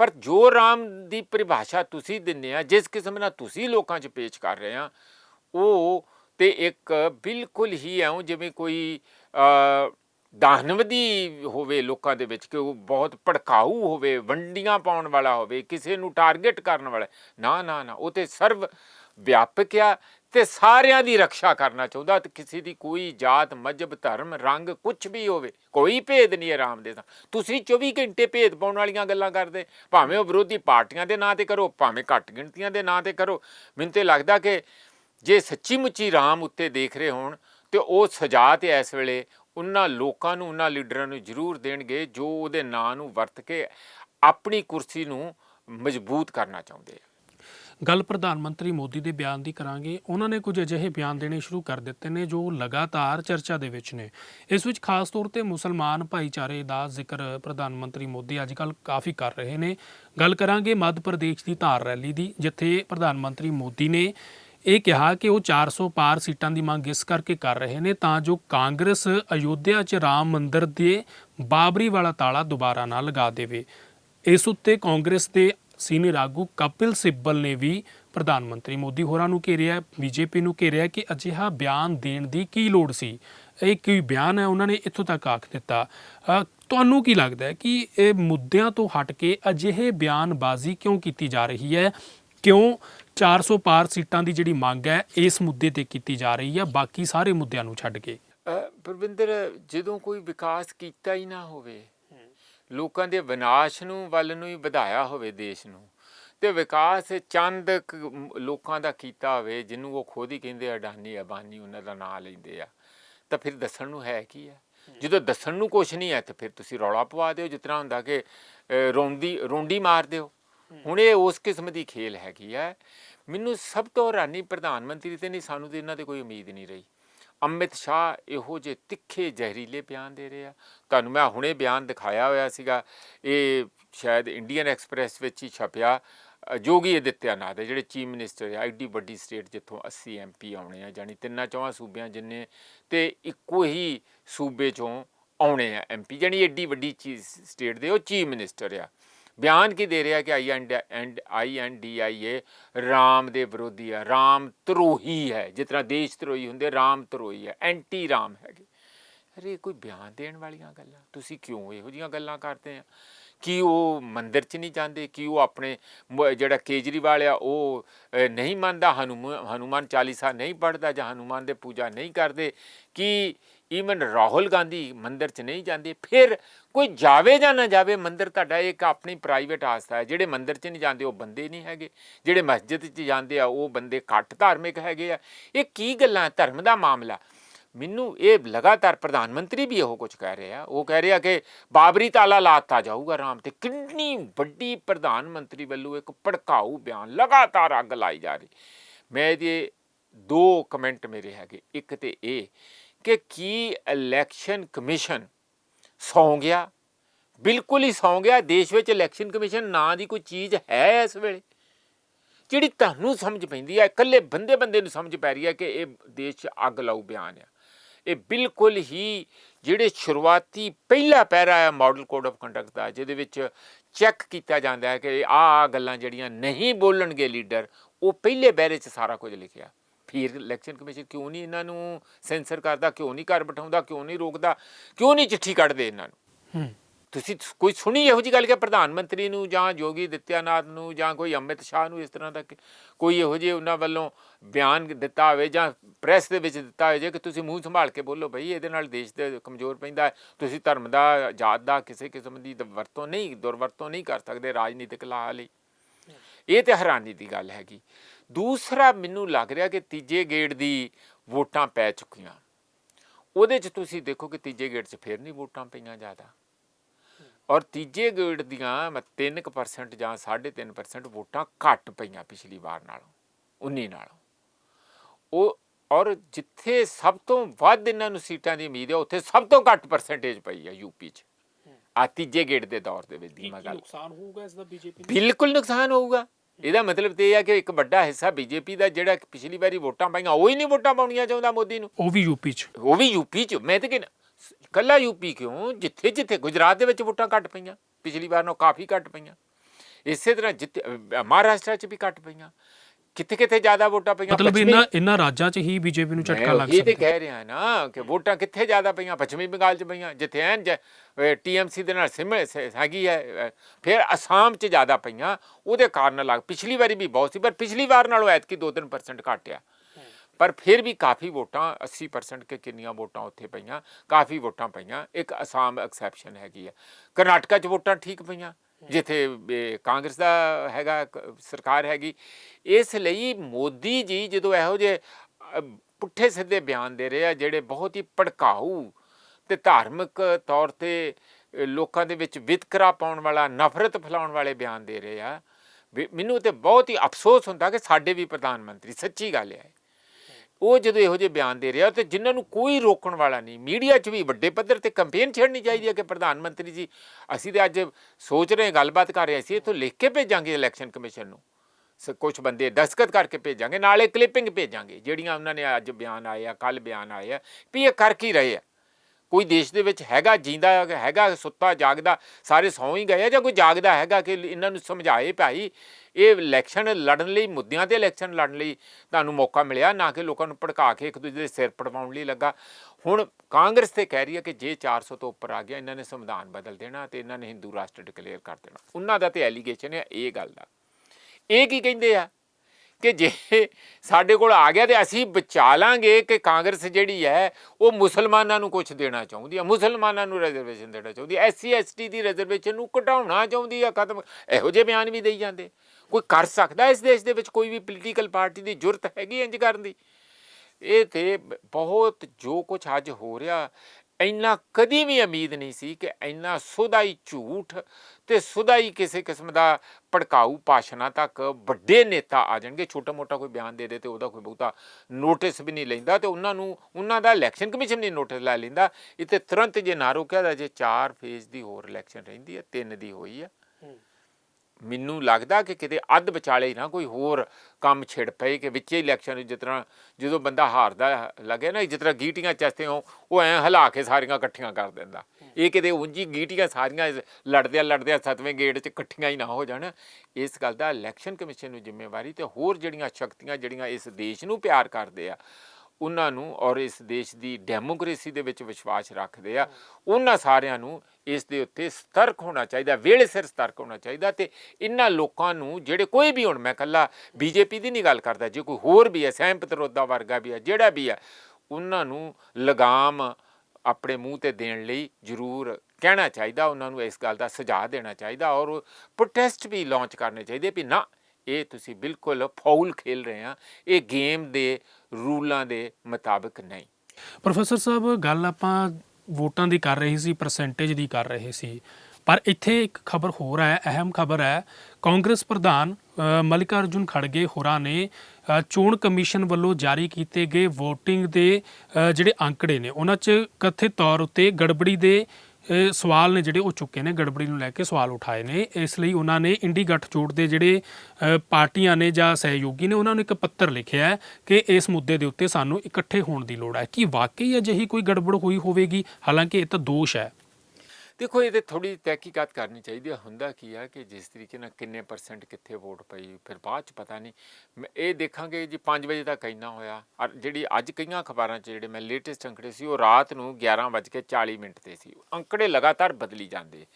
ਪਰ ਜੋ ਰਾਮ ਦੀ ਪਰਿਭਾਸ਼ਾ ਤੁਸੀਂ ਦਿੰਦੇ ਆ ਜਿਸ ਕਿਸਮ ਨਾਲ ਤੁਸੀਂ ਲੋਕਾਂ 'ਚ ਪੇਸ਼ ਕਰ ਰਹੇ ਆ ਉਹ ਤੇ ਇੱਕ ਬਿਲਕੁਲ ਹੀ ਐਉਂ ਜਿਵੇਂ ਕੋਈ ਅ, ਹੋਵੇ ਲੋਕਾਂ ਦੇ ਵਿੱਚ ਕਿ ਉਹ ਬਹੁਤ ਭੜਕਾਊ ਹੋਵੇ ਵੰਡੀਆਂ ਪਾਉਣ ਵਾਲਾ ਹੋਵੇ ਕਿਸੇ ਨੂੰ ਟਾਰਗੇਟ ਕਰਨ ਵਾਲਾ ਨਾ ਨਾ ਨਾ ਉਹ ਤੇ ਸਰਵ ਵਿਆਪਕ ਆ ਤੇ ਸਾਰਿਆਂ ਦੀ ਰੱਖਿਆ ਕਰਨਾ ਚਾਹੁੰਦਾ ਤੇ ਕਿਸੇ ਦੀ ਕੋਈ ਜਾਤ, ਮਜਬ, ਧਰਮ, ਰੰਗ ਕੁਝ ਵੀ ਹੋਵੇ, ਕੋਈ ਭੇਦ ਨਹੀਂ ਹੈ ਰਾਮ ਦੇ ਤਾਂ। ਤੁਸੀਂ 24 ਘੰਟੇ ਭੇਦ ਪਾਉਣ ਵਾਲੀਆਂ ਗੱਲਾਂ ਕਰਦੇ, ਭਾਵੇਂ ਉਹ ਵਿਰੋਧੀ ਪਾਰਟੀਆਂ ਦੇ ਨਾਂ ਤੇ ਕਰੋ, ਭਾਵੇਂ ਘੱਟ ਗਿਣਤੀਆਂ ਦੇ ਨਾਂ ਤੇ ਕਰੋ। ਮੈਨੂੰ ਤੇ ਲੱਗਦਾ ਕਿ ਜੇ ਸੱਚੀ ਮੁੱਚੀ ਰਾਮ ਉੱਤੇ ਦੇਖ ਰਹੇ ਹੋਣ ਤੇ ਉਹ ਸਜ਼ਾ ਤੇ ਇਸ ਵੇਲੇ ਉਹਨਾਂ ਲੋਕਾਂ ਨੂੰ, ਉਹਨਾਂ ਲੀਡਰਾਂ ਨੂੰ ਜ਼ਰੂਰ ਦੇਣਗੇ ਜੋ ਉਹਦੇ ਨਾਂ ਨੂੰ ਵਰਤ ਕੇ ਆਪਣੀ ਕੁਰਸੀ ਨੂੰ ਮਜ਼ਬੂਤ ਕਰਨਾ ਚਾਹੁੰਦੇ ਆ। ਗੱਲ ਪ੍ਰਧਾਨ ਮੰਤਰੀ ਮੋਦੀ ਦੇ ਬਿਆਨ ਦੀ ਕਰਾਂਗੇ, ਉਹਨਾਂ ਨੇ ਕੁਝ ਅਜਿਹੇ ਬਿਆਨ ਦੇਣੇ ਸ਼ੁਰੂ ਕਰ ਦਿੱਤੇ ਨੇ ਜੋ ਲਗਾਤਾਰ ਚਰਚਾ ਦੇ ਵਿੱਚ ਨੇ। ਇਸ ਵਿੱਚ ਖਾਸ ਤੌਰ ਤੇ ਮੁਸਲਮਾਨ ਭਾਈਚਾਰੇ ਦਾ ਜ਼ਿਕਰ ਪ੍ਰਧਾਨ ਮੰਤਰੀ ਮੋਦੀ ਅੱਜ ਕੱਲ੍ਹ ਕਾਫੀ ਕਰ ਰਹੇ ਨੇ। ਗੱਲ ਕਰਾਂਗੇ ਮੱਧ ਪ੍ਰਦੇਸ਼ ਦੀ ਧਾਰ ਰੈਲੀ ਦੀ, ਜਿੱਥੇ ਪ੍ਰਧਾਨ ਮੰਤਰੀ ਮੋਦੀ ਨੇ ਇਹ ਕਿਹਾ ਕਿ ਉਹ 400 ਪਾਰ ਸੀਟਾਂ ਦੀ ਮੰਗ ਇਸ ਕਰਕੇ ਕਰ ਰਹੇ ਨੇ ਤਾਂ ਜੋ ਕਾਂਗਰਸ ਅਯੋਧਿਆ 'ਚ ਰਾਮ ਮੰਦਿਰ ਦੇ ਬਾਬਰੀ ਵਾਲਾ ਤਾਲਾ ਦੁਬਾਰਾ ਨਾ ਲਗਾ ਦੇਵੇ। ਇਸ ਉੱਤੇ ਕਾਂਗਰਸ ਦੇ ਸੀਨੀਅਰ ਆਗੂ ਕਪਿਲ ਸਿੱਬਲ ਨੇ ਵੀ ਪ੍ਰਧਾਨ ਮੰਤਰੀ ਮੋਦੀ ਹੋਰਾਂ ਨੂੰ ਘੇਰਿਆ ਬੀਜੇਪੀ ਨੂੰ ਘੇਰਿਆ ਕਿ ਅਜਿਹਾ ਬਿਆਨ ਦੇਣ ਦੀ ਕੀ ਲੋੜ ਸੀ। ਇਹ ਕੀ ਬਿਆਨ ਹੈ ਉਹਨਾਂ ਨੇ ਇੱਥੋਂ ਤੱਕ ਆਖ ਦਿੱਤਾ। ਤੁਹਾਨੂੰ ਕੀ ਲੱਗਦਾ ਹੈ ਕਿ ਇਹ ਮੁੱਦਿਆਂ ਤੋਂ ਹਟ ਕੇ ਅਜਿਹੇ ਬਿਆਨਬਾਜ਼ੀ ਕਿਉਂ ਕੀਤੀ ਜਾ ਰਹੀ ਹੈ? ਕਿਉਂ 400 ਪਾਰ ਸੀਟਾਂ ਦੀ ਜਿਹੜੀ ਮੰਗ ਹੈ ਇਸ ਮੁੱਦੇ ਤੇ ਕੀਤੀ ਜਾ ਰਹੀ ਹੈ? ਬਾਕੀ ਸਾਰੇ ਮੁੱਦਿਆਂ ਨੂੰ ਛੱਡ ਕੇ। ਅ, ਪ੍ਰਵਿੰਦਰ ਜਦੋਂ ਕੋਈ ਵਿਕਾਸ ਕੀਤਾ ਹੀ ਨਾ ਹੋਵੇ ਲੋਕਾਂ ਦੇ ਵਿਨਾਸ਼ ਨੂੰ, ਵੱਲ ਨੂੰ ਹੀ ਵਧਾਇਆ ਹੋਵੇ ਦੇਸ਼ ਨੂੰ। ਤੇ ਵਿਕਾਸ ਚੰਦ ਕੁ ਲੋਕਾਂ ਦਾ ਕੀਤਾ ਹੋਵੇ, ਜਿਹਨੂੰ ਉਹ ਖੁਦ ਹੀ ਕਹਿੰਦੇ ਅਡਾਨੀ, ਅਬਾਨੀ, ਉਹਨਾਂ ਦਾ ਨਾਂ ਲੈਂਦੇ ਆ। ਤਾਂ ਫਿਰ ਦੱਸਣ ਨੂੰ ਹੈ ਕੀ ਆ? ਜਦੋਂ ਦੱਸਣ ਨੂੰ ਕੁਛ ਨਹੀਂ ਹੈ ਤਾਂ ਫਿਰ ਤੁਸੀਂ ਰੌਲਾ ਪਵਾ ਦਿਓ, ਜਿਸ ਤਰ੍ਹਾਂ ਹੁੰਦਾ ਕਿ ਰੋਂਦੀ, ਰੋਂਡੀ ਮਾਰ ਦਿਓ। ਹੁਣ ਇਹ ਉਸ ਕਿਸਮ ਦੀ ਖੇਲ ਹੈਗੀ ਆ। ਮੈਨੂੰ ਸਭ ਤੋਂ ਹੈਰਾਨੀ ਪ੍ਰਧਾਨ ਮੰਤਰੀ ਤੇ ਨਹੀਂ, ਸਾਨੂੰ ਤੇ ਇਹਨਾਂ ਤੇ ਕੋਈ ਉਮੀਦ ਨਹੀਂ ਰਹੀ। ਅਮਿਤ ਸ਼ਾਹ ਇਹੋ ਜਿਹੇ ਤਿੱਖੇ ਜ਼ਹਿਰੀਲੇ ਬਿਆਨ ਦੇ ਰਹੇ ਆ। ਤੁਹਾਨੂੰ ਮੈਂ ਹੁਣੇ ਬਿਆਨ ਦਿਖਾਇਆ ਹੋਇਆ ਸੀਗਾ। ਇਹ ਸ਼ਾਇਦ ਇੰਡੀਅਨ ਐਕਸਪ੍ਰੈਸ ਵਿੱਚ ਹੀ ਛਪਿਆ। ਅ, ਯੋਗੀ ਆਦਿੱਤਿਆਨਾਥ ਹੈ ਜਿਹੜੇ ਚੀਫ ਮਿਨਿਸਟਰ ਆ ਐਡੀ ਵੱਡੀ ਸਟੇਟ ਜਿੱਥੋਂ 80 ਐਮਪੀ ਆਉਣੇ ਆ ਜਾਨੀ ਤਿੰਨਾਂ ਚੌਹਾਂ ਸੂਬਿਆਂ ਜਿੰਨੇ ਤੇ ਇੱਕੋ ਹੀ ਸੂਬੇ ਚੋਂ ਆਉਣੇ ਆ ਐਮਪੀ ਜਾਨੀ ਐਡੀ ਵੱਡੀ ਚੀਜ਼ ਸਟੇਟ ਦੇ ਉਹ ਚੀਫ ਮਿਨਿਸਟਰ ਆ। ਬਿਆਨ ਕੀ ਦੇ ਰਿਹਾ ਕਿ I and and I N D I A Ram ਦੇ ਵਿਰੋਧੀ ਹੈ, ਰਾਮ ਤਰੋਹੀ ਹੈ, ਜਿਸ ਤਰ੍ਹਾਂ ਦੇਸ਼ ਤਰੋਹੀ ਹੁੰਦੇ, ਰਾਮ ਤਰੋਹੀ ਹੈ, ਐਂਟੀ ਰਾਮ ਹੈਗੇ। ਅਰੇ ਕੋਈ ਬਿਆਨ ਦੇਣ ਵਾਲੀਆਂ ਗੱਲਾਂ? ਤੁਸੀਂ ਕਿਉਂ ਇਹੋ ਜੀਆਂ ਗੱਲਾਂ ਕਰਦੇ ਆ? ਕੀ ਉਹ ਮੰਦਿਰ 'ਚ ਨਹੀਂ ਜਾਂਦੇ? ਕੀ ਉਹ ਆਪਣੇ ਜਿਹੜਾ ਕੇਜਰੀਵਾਲ ਆ, ਉਹ ਨਹੀਂ ਮੰਨਦਾ ਹਨੂਮਾਨ ਹਨੂਮਾਨ ਚਾਲੀਸਾ ਨਹੀਂ ਪੜ੍ਹਦਾ ਜਾਂ ਹਨੂਮਾਨ ਦੇ ਪੂਜਾ ਨਹੀਂ ਕਰਦੇ? ਕੀ ਈਵਨ ਰਾਹੁਲ ਗਾਂਧੀ ਮੰਦਿਰ 'ਚ ਨਹੀਂ ਜਾਂਦੇ, ਫਿਰ ਕੋਈ ਜਾਵੇ ਜਾਂ ਨਾ ਜਾਵੇ, ਮੰਦਿਰ ਤੁਹਾਡਾ ਇੱਕ ਆਪਣੀ ਪ੍ਰਾਈਵੇਟ ਆਸਥਾ ਹੈ, ਜਿਹੜੇ ਮੰਦਿਰ 'ਚ ਨਹੀਂ ਜਾਂਦੇ ਉਹ ਬੰਦੇ ਨਹੀਂ ਹੈਗੇ, ਜਿਹੜੇ ਮਸਜਿਦ 'ਚ ਜਾਂਦੇ ਆ, ਉਹ ਬੰਦੇ ਘੱਟ ਧਾਰਮਿਕ ਹੈਗੇ ਆ। ਇਹ ਕੀ ਗੱਲਾਂ, ਧਰਮ ਦਾ ਮਾਮਲਾ? ਮੈਨੂੰ ਇਹ ਲਗਾਤਾਰ ਪ੍ਰਧਾਨ ਮੰਤਰੀ ਵੀ ਇਹੋ ਕੁਝ ਕਹਿ ਰਹੇ ਆ ਉਹ ਕਹਿ ਰਿਹਾ ਕਿ ਬਾਬਰੀ ਤਾਲਾ ਲਾਤਾ ਜਾਊਗਾ ਰਾਮ ਤੇ ਕਿੰਨੀ ਵੱਡੀ ਪ੍ਰਧਾਨ ਮੰਤਰੀ ਵੱਲੋਂ ਇੱਕ ਭੜਕਾਊ ਬਿਆਨ ਲਗਾਤਾਰ ਅੱਗ ਲਾਈ ਜਾ ਰਹੀ। ਮੈਂ ਇਹਦੇ ਦੋ ਕਮੈਂਟ ਮੇਰੇ ਹੈਗੇ, ਇੱਕ ਤੇ ਇਹ ਕਿ ਕੀ ਇਲੈਕਸ਼ਨ ਕਮਿਸ਼ਨ ਸੌਂ ਗਿਆ? ਬਿਲਕੁਲ ਹੀ ਸੌਂ ਗਿਆ। ਦੇਸ਼ ਵਿੱਚ ਇਲੈਕਸ਼ਨ ਕਮਿਸ਼ਨ ਨਾਂ ਦੀ ਕੋਈ ਚੀਜ਼ ਹੈ ਇਸ ਵੇਲੇ? ਜਿਹੜੀ ਤੁਹਾਨੂੰ ਸਮਝ ਪੈਂਦੀ ਹੈ, ਇਕੱਲੇ ਬੰਦੇ ਬੰਦੇ ਨੂੰ ਸਮਝ ਪੈ ਰਹੀ ਹੈ ਕਿ ਇਹ ਦੇਸ਼ 'ਚ ਅੱਗ ਲਾਊ ਬਿਆਨ ਆ। ਇਹ ਬਿਲਕੁਲ ਹੀ ਜਿਹੜੇ ਸ਼ੁਰੂਆਤੀ ਪਹਿਲਾ ਪੈਰਾ ਹੈ ਮਾਡਲ ਕੋਡ ਆਫ ਕੰਡਕਟ ਦਾ, ਜਿਹਦੇ ਵਿੱਚ ਚੈੱਕ ਕੀਤਾ ਜਾਂਦਾ ਹੈ ਕਿ ਆਹ ਗੱਲਾਂ ਜਿਹੜੀਆਂ ਨਹੀਂ ਬੋਲਣਗੇ ਲੀਡਰ ਉਹ ਪਹਿਲੇ ਪੈਰੇ 'ਚ ਸਾਰਾ ਕੁਝ ਲਿਖਿਆ। ਫਿਰ ਇਲੈਕਸ਼ਨ ਕਮਿਸ਼ਨ ਕਿਉਂ ਨਹੀਂ ਇਹਨਾਂ ਨੂੰ ਸੈਂਸਰ ਕਰਦਾ ਕਿਉਂ ਨਹੀਂ ਘਰ ਬਿਠਾਉਂਦਾ ਕਿਉਂ ਨਹੀਂ ਰੋਕਦਾ ਕਿਉਂ ਨਹੀਂ ਚਿੱਠੀ ਕੱਢਦੇ ਇਹਨਾਂ ਨੂੰ? ਤੁਸੀਂ ਕੋਈ ਸੁਣੀ ਇਹੋ ਜੀ ਗੱਲ ਕਿ ਪ੍ਰਧਾਨ ਮੰਤਰੀ ਨੂੰ ਜਾਂ ਯੋਗੀ ਦਿੱਤਿਆਨਾਥ ਨੂੰ ਜਾਂ ਕੋਈ ਅਮਿਤ ਸ਼ਾਹ ਨੂੰ ਇਸ ਤਰ੍ਹਾਂ ਦਾ ਕੋਈ ਇਹੋ ਜਿਹੇ ਉਹਨਾਂ ਵੱਲੋਂ ਬਿਆਨ ਦਿੱਤਾ ਹੋਵੇ ਜਾਂ ਪ੍ਰੈਸ ਦੇ ਵਿੱਚ ਦਿੱਤਾ ਹੋਵੇ ਜੇ ਕਿ ਤੁਸੀਂ ਮੂੰਹ ਸੰਭਾਲ ਕੇ ਬੋਲੋ ਭਈ ਇਹਦੇ ਨਾਲ ਦੇਸ਼ ਦੇ ਕਮਜ਼ੋਰ ਪੈਂਦਾ ਹੈ। ਤੁਸੀਂ ਧਰਮ ਦਾ ਜਾਤ ਦਾ ਕਿਸੇ ਕਿਸਮ ਦ- ਵਰਤੋਂ ਨਹੀਂ ਦੁਰਵਰਤੋਂ ਨਹੀਂ ਕਰ ਸਕਦੇ ਰਾਜਨੀਤਿਕ ਲਾਹਾ ਲਈ। ਇਹ ਤੇ ਹੈਰਾਨੀ ਦੀ ਗੱਲ ਹੈਗੀ। ਦੂਸਰਾ ਮੈਨੂੰ ਲੱਗ ਰਿਹਾ ਕਿ ਤੀਜੇ ਗੇੜ ਦੀ ਵੋਟਾਂ ਪੈ ਚੁੱਕੀਆਂ। ਉਹਦੇ 'ਚ ਤੁਸੀਂ ਦੇਖੋ ਕਿ ਤੀਜੇ ਗੇੜ 'ਚ ਫੇਰ ਨਹੀਂ ਵੋਟਾਂ ਪਈਆਂ ਜ਼ਿਆਦਾ। ਔਰ ਤੀਜੇ ਗੇੜ ਦੀਆਂ ਮ- ਤਿੰਨ ਕੁ ਪਰਸੈਂਟ ਜਾਂ 3.5% ਵੋਟਾਂ ਘੱਟ ਪਈਆਂ ਪਿਛਲੀ ਵਾਰ ਨਾਲੋਂ 19 ਨਾਲੋਂ। ਉਹ ਔਰ ਜਿੱਥੇ ਸਭ ਤੋਂ ਵੱਧ ਇਹਨਾਂ ਨੂੰ ਸੀਟਾਂ ਦੀ ਉਮੀਦ ਹੈ ਉੱਥੇ ਸਭ ਤੋਂ ਘੱਟ ਪਰਸੈਂਟੇਜ ਪਈ ਹੈ ਯੂਪੀ 'ਚ। ਆ ਤੀਜੇ ਗੇੜ ਦੇ ਦੌਰ ਦੇ ਵਿੱਚ ਦੀ ਮੈਂ ਗੱਲ ਨੁਕਸਾਨ ਹੋਊਗਾ ਇਸ ਦਾ ਬੀਜੇਪੀ ਬਿਲਕੁਲ ਨੁਕਸਾਨ ਹੋਊਗਾ। ਇਹਦਾ ਮਤਲਬ ਤੇ ਇਹ ਹੈ ਕਿ ਇੱਕ ਵੱਡਾ ਹਿੱਸਾ ਬੀਜੇਪੀ ਦਾ ਜਿਹੜਾ ਪਿਛਲੀ ਵਾਰੀ ਵੋਟਾਂ ਪਾਈਆਂ ਉਹ ਹੀ ਨਹੀਂ ਵੋਟਾਂ ਪਾਉਣੀਆਂ ਚਾਹੁੰਦਾ ਮੋਦੀ ਨੂੰ। ਉਹ ਵੀ ਯੂਪੀ ਚ। ਉਹ ਵੀ ਯੂਪੀ ਚ। ਮੈਂ ਤੇ ਕਿ ਕੱਲਾ ਯੂਪੀ ਕਿਉਂ? ਜਿੱਥੇ ਜਿੱਥੇ ਗੁਜਰਾਤ ਦੇ ਵਿੱਚ ਵੋਟਾਂ ਘੱਟ ਪਈਆਂ ਪਿਛਲੀ ਵਾਰ ਨਾਲੋਂ ਕਾਫੀ ਘੱਟ ਪਈਆਂ। ਇਸੇ ਤਰ੍ਹਾਂ ਜਿੱਥੇ ਮਹਾਰਾਸ਼ਟਰ ਚ ਵੀ ਘੱਟ ਪਈਆਂ। ਕਿੱਥੇ ਕਿੱਥੇ ਜ਼ਿਆਦਾ ਵੋਟਾਂ ਪਈਆਂ? ਮਤਲਬ ਇਹਨਾਂ ਇਹਨਾਂ ਰਾਜਾਂ ਚ ਹੀ ਬੀਜੇਪੀ ਨੂੰ ਝਟਕਾ ਲੱਗ ਉਹੀ ਤੇ ਸਕਦਾ। ਕਹਿ ਰਿਹਾ ਨਾ ਕਿ ਵੋਟਾਂ ਕਿੱਥੇ ਜ਼ਿਆਦਾ ਪਈਆਂ? ਪੱਛਮੀ ਬੰਗਾਲ 'ਚ ਪਈਆਂ ਜਿੱਥੇ ਐਨ ਟੀਐਮਸੀ ਦੇ ਨਾਲ ਸਿਮ ਹੈਗੀ ਹੈ ਫਿਰ ਅਸਾਮ 'ਚ ਜ਼ਿਆਦਾ ਪਈਆਂ। ਉਹਦੇ ਕਾਰਨ ਲੱਗ ਪਿਛਲੀ ਵਾਰੀ ਵੀ ਬਹੁਤ ਸੀ ਪਰ ਪਿਛਲੀ ਵਾਰ ਨਾਲੋਂ ਐਤਕੀ 2-3% ਘੱਟ ਆ। ਪਰ ਫਿਰ ਵੀ ਕਾਫੀ ਵੋਟਾਂ 80% ਕੇ ਕਿੰਨੀਆਂ ਵੋਟਾਂ ਉੱਥੇ ਪਈਆਂ ਕਾਫੀ ਵੋਟਾਂ ਪਈਆਂ। ਇੱਕ ਅਸਾਮ ਐਕਸੈਪਸ਼ਨ ਹੈਗੀ ਹੈ ਕਰਨਾਟਕਾ 'ਚ ਵੋਟਾਂ ਠੀਕ ਪਈਆਂ। ਜਿੱਥੇ ਕਾਂਗਰਸ ਦਾ ਹੈਗਾ ਸਰਕਾਰ ਹੈਗੀ, ਇਸ ਲਈ ਮੋਦੀ ਜੀ ਜਦੋਂ ਇਹੋ ਜਿਹੇ ਪੁੱਠੇ ਸਿੱਧੇ ਬਿਆਨ ਦੇ ਰਹੇ ਆ, ਜਿਹੜੇ ਬਹੁਤ ਹੀ ਭੜਕਾਊ ਤੇ ਧਾਰਮਿਕ ਤੌਰ ਤੇ ਲੋਕਾਂ ਦੇ ਵਿੱਚ ਵਿਤਕਰਾ ਪਾਉਣ ਵਾਲਾ, ਨਫ਼ਰਤ ਫੈਲਾਉਣ ਵਾਲੇ ਬਿਆਨ ਦੇ ਰਹੇ ਆ, ਵੀ ਮੈਨੂੰ ਤੇ ਬਹੁਤ ਹੀ ਅਫਸੋਸ ਹੁੰਦਾ ਕਿ ਸਾਡੇ ਵੀ ਪ੍ਰਧਾਨ ਮੰਤਰੀ ਸੱਚੀ ਗੱਲ ਹੈ। ਉਹ ਜਦੋਂ ਇਹੋ ਜਿਹੇ ਬਿਆਨ ਦੇ ਰਿਹਾ ਤੇ ਜਿਨ੍ਹਾਂ ਨੂੰ ਕੋਈ ਰੋਕਣ ਵਾਲਾ ਨਹੀਂ ਮੀਡੀਆ 'ਚ ਵੀ ਵੱਡੇ ਪੱਧਰ ਤੇ ਕੰਪੇਨ ਛੇੜਨੀ ਚਾਹੀਦੀ ਹੈ ਕਿ ਪ੍ਰਧਾਨ ਮੰਤਰੀ ਜੀ ਅਸੀਂ ਤੇ ਅੱਜ ਸੋਚ ਰਹੇ ਗੱਲਬਾਤ ਕਰ ਰਹੇ ਹਾਂ, ਅਸੀਂ ਇੱਥੋਂ ਲਿਖ ਕੇ ਭੇਜਾਂਗੇ ਇਲੈਕਸ਼ਨ ਕਮਿਸ਼ਨ ਨੂੰ। ਕੁਝ ਬੰਦੇ ਦਸਤਖਤ ਕਰਕੇ ਭੇਜਾਂਗੇ ਨਾਲੇ ਕਲਿੱਪਿੰਗ ਭੇਜਾਂਗੇ ਜਿਹੜੀਆਂ ਉਹਨਾਂ ਨੇ ਅੱਜ ਬਿਆਨ ਆਏ ਆ ਕੱਲ ਬਿਆਨ ਆਏ ਆ ਵੀ ਇਹ ਕਰ ਕੀ ਰਹੇ ਆ। ਕੋਈ ਦੇਸ਼ ਦੇ ਵਿੱਚ ਹੈਗਾ, ਜਿੰਦਾ ਹੈਗਾ, ਸੁੱਤਾ, ਜਾਗਦਾ, ਸਾਰੇ ਸੌਂ ਹੀ ਗਏ ਆ ਜਾਂ ਕੋਈ ਜਾਗਦਾ ਹੈਗਾ ਕਿ ਇਹਨਾਂ ਨੂੰ ਸਮਝਾਏ ਭਾਈ, ਇਹ ਇਲੈਕਸ਼ਨ ਲੜਨ ਲਈ, ਮੁੱਦਿਆਂ ਤੇ ਇਲੈਕਸ਼ਨ ਲੜਨ ਲਈ ਤੁਹਾਨੂੰ ਮੌਕਾ ਮਿਲਿਆ, ਨਾ ਕਿ ਲੋਕਾਂ ਨੂੰ ਭੜਕਾ ਕੇ ਇੱਕ ਦੂਜੇ ਦੇ ਸਿਰ ਪੜਵਾਉਣ ਲਈ ਲੱਗਾ। ਹੁਣ ਕਾਂਗਰਸ ਤੇ ਕਹਿ ਰਹੀ ਹੈ ਕਿ ਜੇ 400 ਤੋਂ ਉੱਪਰ ਆ ਗਿਆ, ਇਹਨਾਂ ਨੇ ਸੰਵਿਧਾਨ ਬਦਲ ਦੇਣਾ ਤੇ ਇਹਨਾਂ ਨੇ ਹਿੰਦੂ ਰਾਸ਼ਟਰ ਡਿਕਲੇਅਰ ਕਰ ਦੇਣਾ। ਉਹਨਾਂ ਦਾ ਤੇ ਐਲੀਗੇਸ਼ਨ ਹੈ ਇਹ ਗੱਲ ਦਾ। ਇਹ ਕੀ ਕਹਿੰਦੇ ਆ? ਕਿ ਜੇ ਸਾਡੇ ਕੋਲ ਆ ਗਿਆ ਤੇ ਅਸੀਂ ਬਚਾ ਲਾਂਗੇ ਕਿ ਕਾਂਗਰਸ ਜਿਹੜੀ ਹੈ, ਉਹ ਮੁਸਲਮਾਨਾਂ ਨੂੰ ਕੁਝ ਦੇਣਾ ਚਾਹੁੰਦੀ ਹੈ ਮੁਸਲਮਾਨਾਂ ਨੂੰ ਰਿਜ਼ਰਵੇਸ਼ਨ ਦੇਣਾ ਚਾਹੁੰਦੀ ਹੈ ਐਸਸੀ ਐਸਟੀ ਦੀ ਰਿਜ਼ਰਵੇਸ਼ਨ ਨੂੰ ਘਟਾਉਣਾ ਚਾਹੁੰਦੀ ਹੈ ਖਤਮ, ਇਹੋ ਜਿਹੇ ਬਿਆਨ ਵੀ ਦੇਈ ਜਾਂਦੇ। ਕੋਈ ਕਰ ਸਕਦਾ ਇਸ ਦੇਸ਼ ਦੇ ਵਿੱਚ ਕੋਈ ਵੀ ਪੋਲੀਟੀਕਲ ਪਾਰਟੀ ਦੀ ਜ਼ਰੂਰਤ ਹੈਗੀ ਇੰਜ ਕਰਨ ਦੀ? ਇਹ ਤੇ ਬ- ਬਹੁਤ ਜੋ ਕੁਝ ਅੱਜ ਹੋ ਰਿਹਾ, ਇੰਨਾ ਕਦੀ ਵੀ ਉਮੀਦ ਨਹੀਂ ਸੀ ਕਿ ਇੰਨਾ ਸੁਧਾਈ ਝੂਠ ਤੇ ਹੀ ਕਿਸੇ ਕਿਸਮ ਦਾ ਭੜਕਾਊ ਭਾਸ਼ਣਾਂ ਤੱਕ ਵੱਡੇ ਨੇਤਾ ਆ ਜਾਣਗੇ। ਛੋਟਾ ਮੋਟਾ ਕੋਈ ਬਿਆਨ ਦੇ ਦੇ ਤੇ ਉਹਦਾ ਕੋਈ ਬਹੁਤਾ ਨੋਟਿਸ ਵੀ ਨਹੀਂ ਲੈਂਦਾ ਤੇ ਉਹਨਾਂ ਨੂੰ, ਉਹਨਾਂ ਦਾ ਇਲੈਕਸ਼ਨ ਕਮਿਸ਼ਨ ਨਹੀਂ ਨੋਟਿਸ ਲੈ ਲੈਂਦਾ। ਇੱਥੇ ਤੁਰੰਤ ਜੇ ਨਾ ਰੋਕਿਆ ਤਾਂ ਜੇ 4 ਫੇਜ਼ ਦੀ ਹੋਰ ਇਲੈਕਸ਼ਨ ਰਹਿੰਦੀ ਹੈ 3 ਦੀ ਹੋਈ ਹੈ। ਮੈਨੂੰ ਲੱਗਦਾ ਕਿ ਕਿਤੇ ਅੱਧ ਵਿਚਾਲੇ ਨਾ ਕੋਈ ਹੋਰ ਕੰਮ ਛਿੜ ਪਏ ਕਿ ਵਿੱਚੇ ਇਲੈਕਸ਼ਨ ਜਿਸ ਤਰ੍ਹਾਂ ਜਦੋਂ ਬੰਦਾ ਹਾਰਦਾ ਲੱਗੇ ਨਾ, ਜਿਸ ਤਰ੍ਹਾਂ ਗੀਟੀਆਂ ਚਸਤੇ ਹੋ ਉਹ ਐ ਹਿਲਾ ਕੇ ਸਾਰੀਆਂ ਇਕੱਠੀਆਂ ਕਰ ਦਿੰਦਾ। ਇਹ ਕਿਤੇ ਉਂਝੀ ਗੀਟੀਆਂ ਸਾਰੀਆਂ ਲੜਦਿਆਂ ਲੜਦਿਆਂ ਸੱਤਵੇਂ ਗੇੜ 'ਚ ਇਕੱਠੀਆਂ ਹੀ ਨਾ ਹੋ ਜਾਣ। ਇਸ ਗੱਲ ਦਾ ਇਲੈਕਸ਼ਨ ਕਮਿਸ਼ਨ ਨੂੰ ਜ਼ਿੰਮੇਵਾਰੀ ਤੇ ਹੋਰ ਜਿਹੜੀਆਂ ਸ਼ਕਤੀਆਂ, ਜਿਹੜੀਆਂ ਇਸ ਦੇਸ਼ ਨੂੰ ਪਿਆਰ ਕਰਦੇ ਆ ਉਹਨਾਂ ਨੂੰ ਔਰ ਇਸ ਦੇਸ਼ ਦੀ ਡੈਮੋਕ੍ਰੇਸੀ ਦੇ ਵਿੱਚ ਵਿਸ਼ਵਾਸ ਰੱਖਦੇ ਆ, ਉਹਨਾਂ ਸਾਰਿਆਂ ਨੂੰ ਇਸ ਦੇ ਉੱਤੇ ਸਤਰਕ ਹੋਣਾ ਚਾਹੀਦਾ ਵੇਲੇ ਸਿਰ ਸਤਰਕ ਹੋਣਾ ਚਾਹੀਦਾ ਤੇ ਇਹਨਾਂ ਲੋਕਾਂ ਨੂੰ ਜਿਹੜੇ ਕੋਈ ਵੀ ਹੁਣ ਮੈਂ ਕੱਲਾ ਬੀਜੇਪੀ ਦੀ ਨਹੀਂ ਗੱਲ ਕਰਦਾ, ਜੇ ਕੋਈ ਹੋਰ ਵੀ ਹੈ ਸਹਿਮ ਪਤਰੋਦਾ ਵਰਗਾ ਵੀ ਹੈ, ਜਿਹੜਾ ਵੀ ਹੈ, ਉਹਨਾਂ ਨੂੰ ਲਗਾਮ ਆਪਣੇ ਮੂੰਹ ਤੇ ਦੇਣ ਲਈ ਜ਼ਰੂਰ ਕਹਿਣਾ ਚਾਹੀਦਾ, ਉਹਨਾਂ ਨੂੰ ਇਸ ਗੱਲ ਦਾ ਸੁਝਾਅ ਦੇਣਾ ਚਾਹੀਦਾ ਔਰ ਪ੍ਰੋਟੈਸਟ ਵੀ ਲਾਂਚ ਕਰਨੇ ਚਾਹੀਦੇ ਵੀ ਨਾ ਇਹ ਤੁਸੀਂ ਬਿਲਕੁਲ ਫਾਉਲ ਖੇਲ ਰਹੇ ਆ ਇਹ ਗੇਮ ਦੇ ਰੂਲਾਂ ਦੇ ਮੁਤਾਬਕ ਨਹੀਂ। ਪ੍ਰੋਫੈਸਰ ਸਾਹਿਬ ਗੱਲ ਆਪਾਂ ਵੋਟਾਂ ਦੀ ਕਰ ਰਹੇ ਸੀ ਪਰਸੈਂਟੇਜ ਦੀ ਕਰ ਰਹੇ ਸੀ। ਪਰ ਇੱਥੇ ਇੱਕ ਖਬਰ ਹੋਰ ਹੈ ਅਹਿਮ ਖਬਰ ਹੈ। ਕਾਂਗਰਸ ਪ੍ਰਧਾਨ ਅ, ਖੜਗੇ ਹੋਰਾਂ ਨੇ ਚੋਣ ਕਮਿਸ਼ਨ ਵੱਲੋਂ ਜਾਰੀ ਕੀਤੇ ਗਏ VOTING ਦੇ ਜਿਹੜੇ ਅੰਕੜੇ ਨੇ ਉਹਨਾਂ 'ਚ ਕਥਿਤ ਤੌਰ ਉੱਤੇ ਗੜਬੜੀ ਦੇ ਸਵਾਲ ਨੇ ਜਿਹੜੇ ਉਹ ਚੁੱਕੇ ਨੇ, ਗੜਬੜੀ ਨੂੰ ਲੈ ਕੇ ਸਵਾਲ ਉਠਾਏ ਨੇ। ਇਸ ਲਈ ਉਹਨਾਂ ਨੇ ਇੰਡੀ ਗੱਠਜੋੜ ਦੇ ਜਿਹੜੇ ਪਾਰਟੀਆਂ ਨੇ ਜਾਂ ਸਹਿਯੋਗੀ ਨੇ, ਉਹਨਾਂ ਨੂੰ ਇੱਕ ਪੱਤਰ ਲਿਖਿਆ ਹੈ ਕਿ ਇਸ ਮੁੱਦੇ ਦੇ ਉੱਤੇ ਸਾਨੂੰ ਇਕੱਠੇ ਹੋਣ ਦੀ ਲੋੜ ਹੈ। ਕਿ ਵਾਕਈ ਅਜਿਹੀ ਕੋਈ ਗੜਬੜ ਹੋਈ ਹੋਵੇਗੀ? ਹਾਲਾਂਕਿ ਇਹ ਤਾਂ ਦੋਸ਼ ਹੈ। ਦੇਖੋ, ਇਹਦੇ ਥੋੜੀ ਤਹਿਕੀਕਾਤ ਕਰਨੀ ਚਾਹੀਦੀ ਹੈ ਹੁੰਦਾ ਕੀ ਆ ਕਿ ਜਿਸ ਤਰੀਕੇ ਨਾਲ ਕਿੰਨੇ ਪਰਸੈਂਟ ਕਿੱਥੇ ਵੋਟ ਪਈ, ਫਿਰ ਬਾਅਦ ਚ ਪਤਾ ਨਹੀਂ। ਮੈਂ ਇਹ ਦੇਖਾਂਗੇ ਜੀ 5 ਵਜੇ ਤੱਕ ਇੰਨਾ ਹੋਇਆ। ਔਰ ਜਿਹੜੀ ਅੱਜ ਕਈਆਂ ਅਖਬਾਰਾਂ 'ਚ ਜਿਹੜੇ ਮੈਂ ਲੇਟੈਸਟ ਅੰਕੜੇ ਸੀ, ਉਹ ਰਾਤ ਨੂੰ 11:40 ਮਿੰਟ ਤੇ ਸੀ। ਅੰਕੜੇ ਲਗਾਤਾਰ ਬਦਲੀ ਜਾਂਦੇ।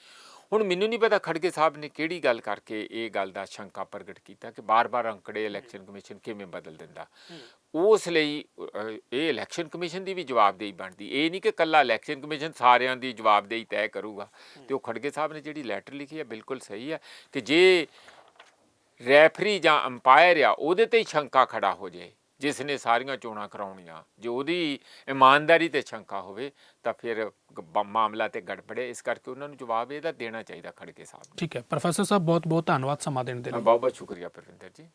ਹੁਣ ਮੈਨੂੰ ਨਹੀਂ ਪਤਾ ਖੜਗੇ ਸਾਹਿਬ ਨੇ ਕਿਹੜੀ ਗੱਲ ਕਰਕੇ ਇਹ ਗੱਲ ਦਾ ਸ਼ੰਕਾ ਪ੍ਰਗਟ ਕੀਤਾ ਕਿ ਬਾਰ-ਬਾਰ ਅੰਕੜੇ ਇਲੈਕਸ਼ਨ ਕਮਿਸ਼ਨ ਕਿਵੇਂ ਬਦਲ ਦਿੰਦਾ। ਉਸ ਲਈ ਇਹ ਇਲੈਕਸ਼ਨ ਕਮਿਸ਼ਨ ਦੀ ਵੀ ਜਵਾਬਦੇਹੀ ਬਣਦੀ। ਇਹ ਨਹੀਂ ਕਿ ਕੱਲਾ ਇਲੈਕਸ਼ਨ ਕਮਿਸ਼ਨ ਸਾਰਿਆਂ ਦੀ ਜਵਾਬਦੇਹੀ ਤੈਅ ਕਰੂਗਾ। ਤੇ ਉਹ ਖੜਗੇ ਸਾਹਿਬ ਨੇ ਜਿਹੜੀ ਲੈਟਰ ਲਿਖੀ ਹੈ ਬਿਲਕੁਲ ਸਹੀ ਹੈ ਕਿ ਜੇ ਰੈਫਰੀ ਜਾਂ ਅੰਪਾਇਰ ਆ ਉਹਦੇ ਤੇ ਹੀ ਸ਼ੰਕਾ ਖੜਾ ਹੋ ਜੇ ਜਿਸ ਨੇ ਸਾਰੀਆਂ ਚੋਣਾਂ ਕਰਾਉਣੀਆਂ ਜੇ ਉਹਦੀ ਇਮਾਨਦਾਰੀ ਤੇ ਸ਼ੰਕਾ ਹੋਵੇ ਤਾਂ ਫਿਰ ਮਾਮਲਾ ਤੇ ਗੜਬੜੇ ਇਸ ਕਰਕੇ ਉਹਨਾਂ ਨੂੰ ਜਵਾਬ ਇਹਦਾ ਦੇਣਾ ਚਾਹੀਦਾ ਖੜਗੇ ਸਾਹਿਬ ਠੀਕ ਹੈ ਪ੍ਰੋਫੈਸਰ ਸਾਹਿਬ ਬਹੁਤ ਬਹੁਤ ਧੰਨਵਾਦ ਸਮਾਂ ਦੇਣ ਦੇ ਲਈ। ਬਹੁਤ ਬਹੁਤ ਸ਼ੁਕਰੀਆ ਪ੍ਰਵਿੰਦਰ ਜੀ।